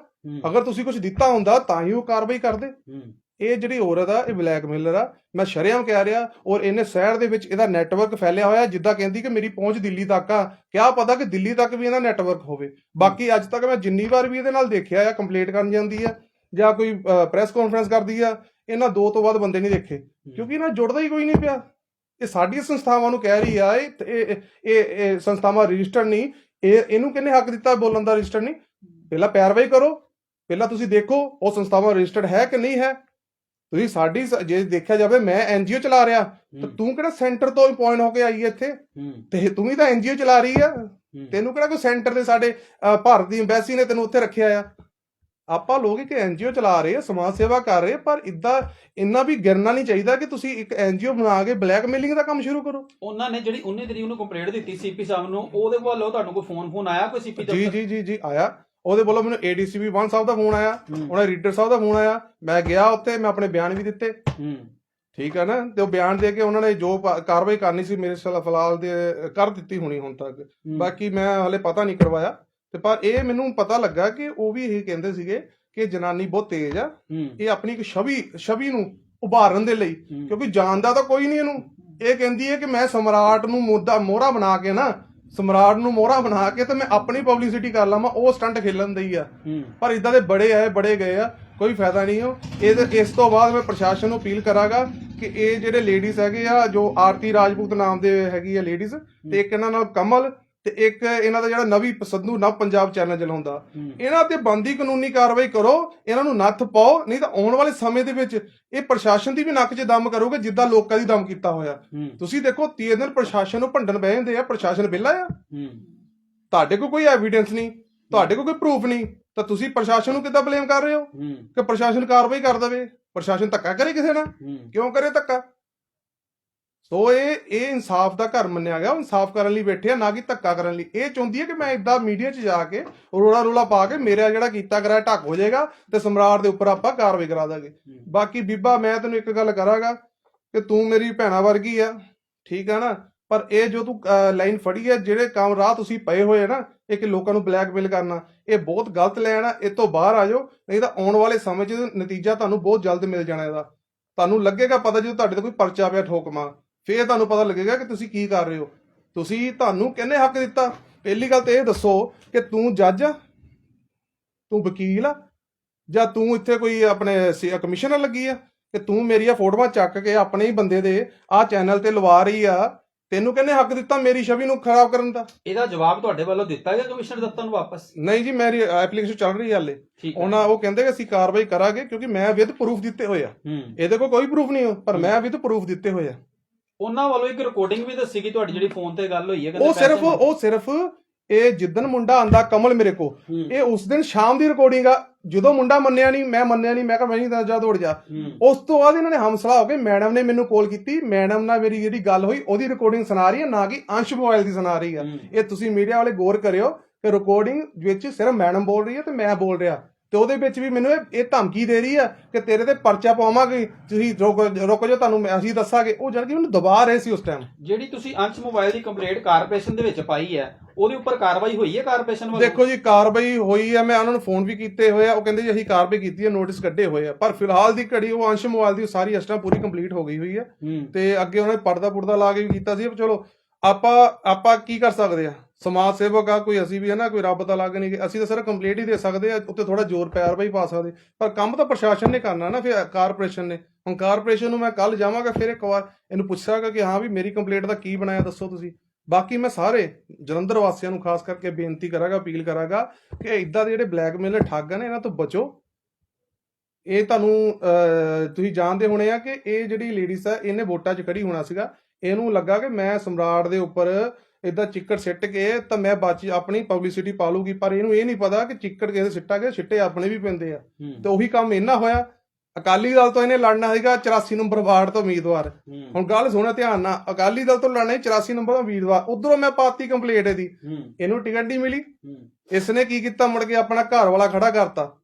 ਅਗਰ ਤੁਸੀਂ ਕੁਝ ਦਿੱਤਾ ਹੁੰਦਾ ਤਾਂ ਹੀ ਉਹ ਕਾਰਵਾਈ ਕਰਦੇ। ਇਹ ਜਿਹੜੀ ਔਰਤ ਆ ਇਹ ਬਲੈਕਮੇਲਰ ਆ। ਮੈਂ ਸ਼ਰੇਆਮ ਕਹਿ ਰਿਹਾ ਔਰ ਇਹਨੇ ਸ਼ਹਿਰ ਦੇ ਵਿੱਚ ਇਹਦਾ ਨੈਟਵਰਕ ਫੈਲਿਆ ਹੋਇਆ ਜਿੱਦਾਂ ਕਹਿੰਦੀ ਕਿ ਮੇਰੀ ਪਹੁੰਚ ਦਿੱਲੀ ਤੱਕ ਆ। ਕਿਆ ਪਤਾ ਕਿ ਦਿੱਲੀ ਤੱਕ ਵੀ ਇਹਦਾ ਨੈਟਵਰਕ ਹੋਵੇ। ਬਾਕੀ ਅੱਜ ਤੱਕ ਮੈਂ ਜਿੰਨੀ ਵਾਰ ਵੀ ਇਹਦੇ ਨਾਲ ਦੇਖਿਆ ਆ ਕੰਪਲੀਟ ਕਰਨ ਜਾਂਦੀ ਆ ਜਾਂ ਕੋਈ ਪ੍ਰੈਸ ਕਾਨਫਰੰਸ ਕਰਦੀ ਆ ਇਹਨਾਂ ਦੋ ਤੋਂ ਵੱਧ ਬੰਦੇ ਨਹੀਂ ਦੇਖੇ। ਕਿਉਂਕਿ ਇਹਨਾਂ ਜੁੜਦਾ ਹੀ ਕੋਈ ਨਹੀਂ ਪਿਆ। ਇਹ ਸਾਡੀਆਂ ਸੰਸਥਾਵਾਂ ਨੂੰ ਕਹਿ ਰਹੀ ਆ ਇਹ ਇਹ ਸੰਸਥਾਵਾਂ ਰਜਿਸਟਰਡ ਨਹੀਂ ਇਹ ਇਹਨੂੰ ਕਿਹਨੇ ਹੱਕ ਦਿੱਤਾ ਬੋਲਣ ਦਾ ਰਜਿਸਟਰ ਨਹੀਂ? ਪਹਿਲਾਂ ਪੈਰਵਾਈ ਕਰੋ ਪਹਿਲਾਂ ਤੁਸੀਂ ਦੇਖੋ ਉਹ ਸੰਸਥਾਵਾਂ ਰਜਿਸਟਰਡ ਹੈ ਕਿ ਨਹੀਂ ਹੈ। ਤੁਸੀਂ ਸਾਡੀ ਜੇ ਦੇਖਿਆ ਜਾਵੇ ਮੈਂ ਐਨਜੀਓ ਚਲਾ ਰਿਹਾ ਤਾਂ ਤੂੰ ਕਿਹੜਾ ਸੈਂਟਰ ਤੋਂ ਅਪਾਇੰਟ ਹੋ ਕੇ ਆਈ ਹੈ ਇੱਥੇ? ਤੇ ਤੂੰ ਵੀ ਤਾਂ ਐਨਜੀਓ ਚਲਾ ਰਹੀ ਆ ਤੈਨੂੰ ਕਿਹੜਾ ਕੋਈ ਸੈਂਟਰ ਦੇ ਸਾਡੇ ਭਾਰਤ ਦੀ ਐਮਬੈਸੀ ਨੇ ਤੈਨੂੰ ਉੱਥੇ ਰੱਖਿਆ ਆ? ਆਪਾਂ ਲੋਕ ਇੱਕ ਐਨਜੀਓ ਚਲਾ ਰਹੇ ਆ ਸਮਾਜ ਸੇਵਾ ਕਰ ਰਹੇ ਆ, ਪਰ ਇਦਾਂ ਇੰਨਾ ਵੀ ਗਿਰਨਾ ਨਹੀਂ ਚਾਹੀਦਾ ਕਿ ਤੁਸੀਂ ਇੱਕ ਐਨਜੀਓ ਬਣਾ ਕੇ ਬਲੈਕਮੇਲਿੰਗ ਦਾ ਕੰਮ ਸ਼ੁਰੂ ਕਰੋ। ਉਹਨਾਂ ਨੇ ਜਿਹੜੀ 19 ਤਰੀਕ ਨੂੰ ਕੰਪਲੇਂਟ ਦਿੱਤੀ ਸੀਪੀ ਸਾਹਿਬ ਨੂੰ ਉਹਦੇ ਵੱਲੋਂ ਤੁਹਾਨੂੰ ਕੋਈ ਫੋਨ ਫੋਨ ਆਇਆ ਕੋਈ ਸੀਪੀ ਜੀ ਜੀ ਜੀ ਜੀ ਆਇਆ। ਉਹਦੇ ਵੱਲੋਂ ਮੈਨੂੰ ਏਡੀਸੀਪੀ ਵਨ ਸਾਹਿਬ ਦਾ ਫੋਨ ਆਇਆ ਉਹਨਾਂ ਰੀਡਰ ਸਾਹਿਬ ਦਾ ਫੋਨ ਆਇਆ। ਮੈਂ ਗਿਆ ਉੱਥੇ ਮੈਂ ਆਪਣੇ ਬਿਆਨ ਵੀ ਦਿੱਤੇ। ਹੂੰ। ਠੀਕ ਹੈ ਨਾ? ਤੇ ਉਹ ਬਿਆਨ ਦੇ ਕੇ ਉਹਨਾਂ ਨੇ ਜੋ ਕਾਰਵਾਈ ਕਰਨੀ ਸੀ ਮੇਰੇ ਫਿਲਹਾਲ ਦੇ ਕਰ ਦਿੱਤੀ ਹੋਣੀ ਹੁਣ ਤੱਕ। ਬਾਕੀ ਮੈਂ ਹਲੇ ਪਤਾ ਨਹੀਂ ਕਰਵਾਇਆ। ਤੇ ਪਰ ਇਹ ਮੈਨੂੰ ਪਤਾ ਲੱਗਾ ਕਿ ਉਹ ਵੀ ਇਹ ਕਹਿੰਦੇ ਸੀਗੇ ਕਿ ਜਨਾਨੀ ਬਹੁਤ ਤੇਜ਼ ਆ। ਇਹ ਆਪਣੀ ਇੱਕ ਛਵੀ ਛਵੀ ਨੂੰ ਉਭਾਰਨ ਦੇ ਲਈ। ਕਿਉਂਕਿ ਜਾਣਦਾ ਤਾਂ ਕੋਈ ਨਹੀਂ ਇਹਨੂੰ। ਇਹ ਕਹਿੰਦੀ ਹੈ ਕਿ ਮੈਂ ਸਮਰਾਟ ਨੂੰ ਮੁੱਦਾ ਮੋਹਰਾ ਬਣਾ ਕੇ ਨਾ ਸਮਰਾਟ ਨੂੰ ਮੋਹਰਾ ਬਣਾ ਕੇ ਤੇ ਮੈਂ ਆਪਣੀ ਪਬਲਿਸਿਟੀ ਕਰ ਲਵਾਂ ਉਹ ਸਟੰਟ ਖੇਲਣ ਦੀ ਆ। ਪਰ ਇਦਾਂ ਦੇ ਬੜੇ ਆਏ ਬੜੇ ਗਏ ਆ ਕੋਈ ਫਾਇਦਾ ਨਹੀਂ ਹੋ ਇਹਦੇ ਇਸ ਤੋਂ ਬਾਅਦ ਮੈਂ ਪ੍ਰਸ਼ਾਸਨ ਨੂੰ ਅਪੀਲ ਕਰਾਂਗਾ ਕਿ ਇਹ ਜਿਹੜੇ ਲੇਡੀਜ਼ ਹੈਗੇ ਆ ਜੋ ਆਰਤੀ ਰਾਜਪੂਤ ਨਾਮ ਦੇ ਹੈਗੀ ਆ ਲੇਡੀਜ਼ ਤੇ ਇੱਕ ਇਹਨਾਂ ਨਾਲ ਕਮਲ ਤੇ ਇੱਕ ਇਹਨਾਂ ਦਾ ਜਿਹੜਾ ਨਵੀ ਸੰਧੂ ਨਵ ਪੰਜਾਬ ਚੈਨਲ ਚਲਾਉਂਦਾ। ਇਹਨਾਂ ਤੇ ਬੰਦੀ ਕਾਨੂੰਨੀ ਕਾਰਵਾਈ ਕਰੋ ਇਹਨਾਂ ਨੂੰ ਨੱਥ ਪਾਓ ਨਹੀਂ ਤਾਂ ਆਉਣ ਵਾਲੇ ਸਮੇਂ ਦੇ ਵਿੱਚ ਇਹ ਪ੍ਰਸ਼ਾਸਨ ਦੀ ਵੀ ਨੱਕ 'ਚ ਦਮ ਕਰੋਗੇ ਜਿੱਦਾਂ ਲੋਕਾਂ ਦੀ ਦਮ ਕੀਤਾ ਹੋਇਆ। ਤੁਸੀਂ ਦੇਖੋ 30 ਦਿਨ ਪ੍ਰਸ਼ਾਸਨ ਨੂੰ ਭੰਡਣ ਬਹਿ ਜਾਂਦੇ ਆ ਪ੍ਰਸ਼ਾਸਨ ਵਿਹਲਾ ਆ। ਤੁਹਾਡੇ ਕੋਲ ਕੋਈ ਐਵੀਡੈਂਸ ਨਹੀਂ ਤੁਹਾਡੇ ਕੋਲ ਕੋਈ ਪ੍ਰੂਫ ਨਹੀਂ ਤਾਂ ਤੁਸੀਂ ਪ੍ਰਸ਼ਾਸਨ ਨੂੰ ਕਿੱਦਾਂ ਬਲੇਮ ਕਰ ਰਹੇ ਹੋ? ਕਿ ਪ੍ਰਸ਼ਾਸਨ ਕਾਰਵਾਈ ਕਰ ਦਵੇ? ਪ੍ਰਸ਼ਾਸਨ ਧੱਕਾ ਕਰੇ ਕਿਸੇ ਨਾਲ? ਕਿਉਂ ਕਰੇ ਧੱਕਾ? ਸੋ ਇਹ ਇਹ ਇਨਸਾਫ ਦਾ ਘਰ ਮੰਨਿਆ ਗਿਆ ਉਹ ਇਨਸਾਫ ਕਰਨ ਲਈ ਬੈਠੇ ਆ ਨਾ ਕਿ ਧੱਕਾ ਕਰਨ ਲਈ। ਇਹ ਚਾਹੁੰਦੀ ਹੈ ਕਿ ਮੈਂ ਇਦਾਂ ਮੀਡੀਆ 'ਚ ਜਾ ਕੇ ਰੋਲਾ ਰੋਲਾ ਪਾ ਕੇ ਮੇਰਾ ਜਿਹੜਾ ਕੀਤਾ ਕਰਾਇਆ ਢੱਕ ਹੋ ਜਾਏਗਾ ਤੇ ਸਮਰਾਟ ਦੇ ਉੱਪਰ ਆਪਾਂ ਕਾਰਵਾਈ ਕਰਾ ਦਾਂਗੇ। ਬਾਕੀ ਬੀਬਾ ਮੈਂ ਤੈਨੂੰ ਇੱਕ ਗੱਲ ਕਰਾਂਗਾ ਕਿ ਤੂੰ ਮੇਰੀ ਭੈਣਾ ਵਰਗੀ ਆ ਠੀਕ ਆ ਨਾ? ਪਰ ਇਹ ਜੋ ਤੂੰ ਲਾਈਨ ਫੜੀ ਹੈ ਜਿਹੜੇ ਕੰਮ ਰਾਹ ਤੁਸੀਂ ਪਏ ਹੋਏ ਨਾ ਇਹ ਕਿ ਲੋਕਾਂ ਨੂੰ ਬਲੈਕਮੇਲ ਕਰਨਾ ਇਹ ਬਹੁਤ ਗਲਤ ਲੈਣ ਆ ਇਹ ਤੋਂ ਬਾਹਰ ਆ ਜਾਓ ਨਹੀਂ ਤਾਂ ਆਉਣ ਵਾਲੇ ਸਮੇਂ 'ਚ ਨਤੀਜਾ ਤੁਹਾਨੂੰ ਬਹੁਤ ਜਲਦ ਮਿਲ ਜਾਣਾ ਇਹਦਾ। ਤੁਹਾਨੂੰ ਲੱਗੇਗਾ ਪਤਾ ਜਦੋਂ ਤੁਹਾਡੇ ਤੇ ਕੋਈ ਪਰਚਾ ਪਿਆ ਠੋਕਮਾ। ਫੇਰ ਤੁਹਾਨੂੰ ਪਤਾ ਲੱਗੇਗਾ ਕਿ ਤੁਸੀਂ ਕੀ ਕਰ ਰਹੇ ਹੋ। ਤੁਸੀਂ ਤੁਹਾਨੂੰ ਕਿਹਨੇ ਹੱਕ ਦਿੱਤਾ? ਪਹਿਲੀ ਗੱਲ ਤੇ ਇਹ ਦੱਸੋ ਕਿ ਤੂੰ ਜੱਜ ਆ? ਤੂੰ ਵਕੀਲ ਆ? ਜਾਂ ਤੂੰ ਇੱਥੇ ਕੋਈ ਆਪਣੇ ਕਮਿਸ਼ਨਰ ਲੱਗੀ ਆ? ਕਿ ਤੂੰ ਮੇਰੀਆਂ ਫੋਟੋਆਂ ਚੱਕ ਕੇ ਆਪਣੇ ਹੀ ਬੰਦੇ ਦੇ ਆਹ ਚੈਨਲ ਤੇ ਲਵਾ ਰਹੀ ਆ? ਤੈਨੂੰ ਕਿਹਨੇ ਹੱਕ ਦਿੱਤਾ ਮੇਰੀ ਛਵੀ ਨੂੰ ਖਰਾਬ ਕਰਨ ਦਾ? ਇਹਦਾ ਜਵਾਬ ਤੁਹਾਡੇ ਵੱਲੋਂ ਦਿੱਤਾ ਗਿਆ ਕਮਿਸ਼ਨਰ ਦਫ਼ਤਰ ਨੂੰ ਵਾਪਸ? ਨਹੀਂ ਜੀ ਮੇਰੀ ਐਪਲੀਕੇਸ਼ਨ ਚੱਲ ਰਹੀ ਹੈ ਹਾਲੇ। ਉਹਨਾਂ ਉਹ ਕਹਿੰਦੇ ਕਿ ਅਸੀਂ ਕਾਰਵਾਈ ਕਰਾਂਗੇ ਕਿਉਂਕਿ ਮੈਂ ਵਿਦ ਪ੍ਰੂਫ ਦਿੱਤੇ ਹੋਏ ਆ। ਇਹਦੇ ਕੋਲ ਕੋਈ ਪ੍ਰੂਫ ਨਹੀਂ ਹੋ ਪਰ ਮੈਂ ਵਿਦ ਪ੍ਰੂਫ ਦਿੱਤੇ ਹੋਏ ਆ। ਉਹਨਾਂ ਵੱਲੋਂ ਇੱਕ ਰਿਕਾਰਡਿੰਗ ਵੀ ਦੱਸੀ ਗਈ ਤੁਹਾਡੀ ਜਿਹੜੀ ਫੋਨ ਤੇ ਗੱਲ ਹੋਈ ਹੈ ਉਹ ਸਿਰਫ ਉਹ ਸਿਰਫ ਇਹ ਜਿੱਦਨ ਮੁੰਡਾ ਆਂਦਾ ਕਮਲ ਮੇਰੇ ਕੋ ਇਹ ਉਸ ਦਿਨ ਸ਼ਾਮ ਦੀ ਰਿਕਾਰਡਿੰਗ ਆ ਜਦੋਂ ਮੁੰਡਾ ਮੰਨਿਆ ਨਹੀਂ ਮੈਂ ਮੰਨਿਆ ਨਹੀਂ ਮੈਂ ਕਿਹਾ ਮੈਂ ਨਹੀਂ ਤਾਂ ਜਾ ਦੌੜ ਜਾ। ਉਸ ਤੋਂ ਬਾਅਦ ਇਹਨਾਂ ਨੇ ਹਮਸਲਾ ਹੋ ਕੇ ਮੈਡਮ ਨੇ ਮੈਨੂੰ ਕਾਲ ਕੀਤੀ ਮੈਡਮ ਨਾਲ ਮੇਰੀ ਜਿਹੜੀ ਗੱਲ ਹੋਈ ਉਹਦੀ ਰਿਕਾਰਡਿੰਗ ਸੁਣਾ ਰਹੀ ਹੈ ਨਾ ਕਿ ਅੰਸ਼ ਮੋਬਾਈਲ ਦੀ ਸੁਣਾ ਰਹੀ ਹੂੰ। ਇਹ ਤੁਸੀਂ ਮੀਡੀਆ ਵਾਲੇ ਗੌਰ ਕਰਿਓ ਕਿ ਰਿਕਾਰਡਿੰਗ ਵਿੱਚ ਸਿਰਫ ਮੈਡਮ ਬੋਲ ਰਹੀ ਹੈ ਤੇ ਮੈਂ ਬੋਲ ਰਿਹਾ। ਤੇ ਉਹਦੇ ਵਿੱਚ ਵੀ ਮੈਨੂੰ ਇਹ ਇਹ ਧਮਕੀ ਦੇ ਰਹੀ ਆ ਕਿ ਤੇਰੇ ਤੇ ਪਰਚਾ ਪਾਵਾਂਗੇ ਤੁਸੀਂ ਰੁਕ ਰੁਕ ਜਾਓ ਤੁਹਾਨੂੰ ਅਸੀਂ ਦੱਸਾਂਗੇ। ਉਹ ਜਦ ਕਿ ਮੈਨੂੰ ਦਬਾ ਰਹੇ ਸੀ ਉਸ ਟਾਈਮ ਜਿਹੜੀ ਤੁਸੀਂ ਅੰਸ਼ ਮੋਬਾਈਲ ਦੀ ਕੰਪਲੇਂਟ ਕਾਰਪੋਰੇਸ਼ਨ ਦੇ ਵਿੱਚ ਪਾਈ ਹੈ ਉਹਦੇ ਉੱਪਰ ਕਾਰਵਾਈ ਹੋਈ ਹੈ ਕਾਰਪੋਰੇਸ਼ਨ ਵੱਲੋਂ? ਦੇਖੋ ਜੀ ਕਾਰਵਾਈ ਹੋਈ ਹੈ ਮੈਂ ਉਹਨਾਂ ਨੂੰ ਫੋਨ ਵੀ ਕੀਤੇ ਹੋਏ ਆ ਉਹ ਕਹਿੰਦੇ ਜੀ ਅਸੀਂ ਕਾਰਵਾਈ ਕੀਤੀ ਹੈ ਨੋਟਿਸ ਕੱਢੇ ਹੋਏ ਆ। ਪਰ ਫਿਲਹਾਲ ਦੀ ਘੜੀ ਉਹ ਅੰਸ਼ ਮੋਬਾਈਲ ਦੀ ਸਾਰੀ ਅਸਟਾਂ ਪੂਰੀ ਕੰਪਲੀਟ ਹੋ ਗਈ ਹੋਈ ਹੈ। ਤੇ ਅੱਗੇ ਉਹਨਾਂ ਪਰਦਾ ਪੁਰਦਾ ਲਾ ਕੇ ਵੀ ਕੀਤਾ ਸੀ ਚਲੋ ਆਪਾਂ ਆਪਾਂ ਕੀ ਕਰ ਸਕਦੇ ਆ? ਸਮਾਜ ਸੇਵਕ ਆ ਕੋਈ ਅਸੀਂ ਵੀ ਹੈ ਨਾ ਕੋਈ ਰੱਬ ਦਾ ਲੱਗ ਨਹੀਂ ਕਿ ਅਸੀਂ ਤਾਂ ਸਿਰਫ ਕੰਪਲੀਟ ਹੀ ਦੇ ਸਕਦੇ ਆ ਉੱਤੇ ਥੋੜਾ ਜ਼ੋਰ ਪਿਆਰ ਵੀ ਪਾ ਸਕਦੇ। ਪਰ ਕੰਮ ਤਾਂ ਪ੍ਰਸ਼ਾਸਨ ਨੇ ਕਰਨਾ ਨਾ ਫਿਰ ਕਾਰਪੋਰੇਸ਼ਨ ਨੇ। ਹੁਣ ਕਾਰਪੋਰੇਸ਼ਨ ਨੂੰ ਮੈਂ ਕੱਲ ਜਾਵਾਂਗਾ ਫਿਰ ਇੱਕ ਵਾਰ ਇਹਨੂੰ ਪੁੱਛਾਂਗਾ ਕਿ ਹਾਂ ਵੀ ਮੇਰੀ ਕੰਪਲੀਟ ਦਾ ਕੀ ਬਣਾਇਆ ਦੱਸੋ ਤੁਸੀਂ। ਬਾਕੀ ਮੈਂ ਸਾਰੇ ਜਲੰਧਰ ਵਾਸੀਆਂ ਨੂੰ ਖਾਸ ਕਰਕੇ ਬੇਨਤੀ ਕਰਾਂਗਾ ਅਪੀਲ ਕਰਾਂਗਾ ਕਿ ਇਦਾਂ ਦੇ ਜਿਹੜੇ ਬਲੈਕਮੇਲਰ ਠੱਗ ਨੇ ਇਹਨਾਂ ਤੋਂ ਬਚੋ। ਇਹ ਤੁਹਾਨੂੰ ਅਹ, ਤੁਸੀਂ ਜਾਣਦੇ ਹੋਣੇ ਆ ਕਿ ਇਹ ਜਿਹੜੀ ਲੇਡੀਜ਼ ਆ ਇਹਨੇ ਵੋਟਾਂ 'ਚ ਖੜੀ ਹੋਣਾ ਸੀਗਾ। ਇਹਨੂੰ ਲੱਗਾ ਕਿ ਮੈਂ ਸਮਰਾਟ ਦੇ ਉੱਪਰ ਇਦਾਂ ਚਿੱਕੜ ਸਿੱਟ ਕੇ ਤਾਂ ਮੈਂ ਬਾਚੀ ਆਪਣੀ ਪਬਲਿਸਿਟੀ ਪਾ ਲੂਗੀ ਪਰ ਇਹਨੂੰ ਇਹ ਨਹੀਂ ਪਤਾ ਕਿ ਚਿੱਕੜ ਕਿਸੇ ਦੇ ਸਿੱਟਾਂਗੇ ਛਿੱਟੇ ਆਪਣੇ ਵੀ ਪੈਂਦੇ ਆ। ਤੇ ਉਹੀ ਕੰਮ ਇਹਨਾਂ ਹੋਇਆ ਅਕਾਲੀ ਦਲ ਤੋਂ ਇਹਨੇ ਲੜਨਾ ਸੀਗਾ 84 ਨੰਬਰ ਵਾਰਡ ਤੋਂ ਉਮੀਦਵਾਰ। ਹੁਣ ਗੱਲ ਸੁਣੋ ਧਿਆਨ ਨਾਲ ਅਕਾਲੀ ਦਲ ਤੋਂ ਲੜਨਾ ਸੀ 84 ਨੰਬਰ ਦਾ ਉਮੀਦਵਾਰ ਉਧਰੋਂ ਮੈਂ ਪਾਤੀ ਕੰਪਲੀਟ ਇਹਦੀ। ਇਹਨੂੰ ਟਿਕਟ ਨਹੀਂ ਮਿਲੀ। ਹੂੰ। ਇਸ ਨੇ ਕੀ ਕੀਤਾ ਮੁੜ ਕੇ ਆਪਣਾ ਘਰ ਵਾਲਾ ਖੜਾ ਕਰਤਾ।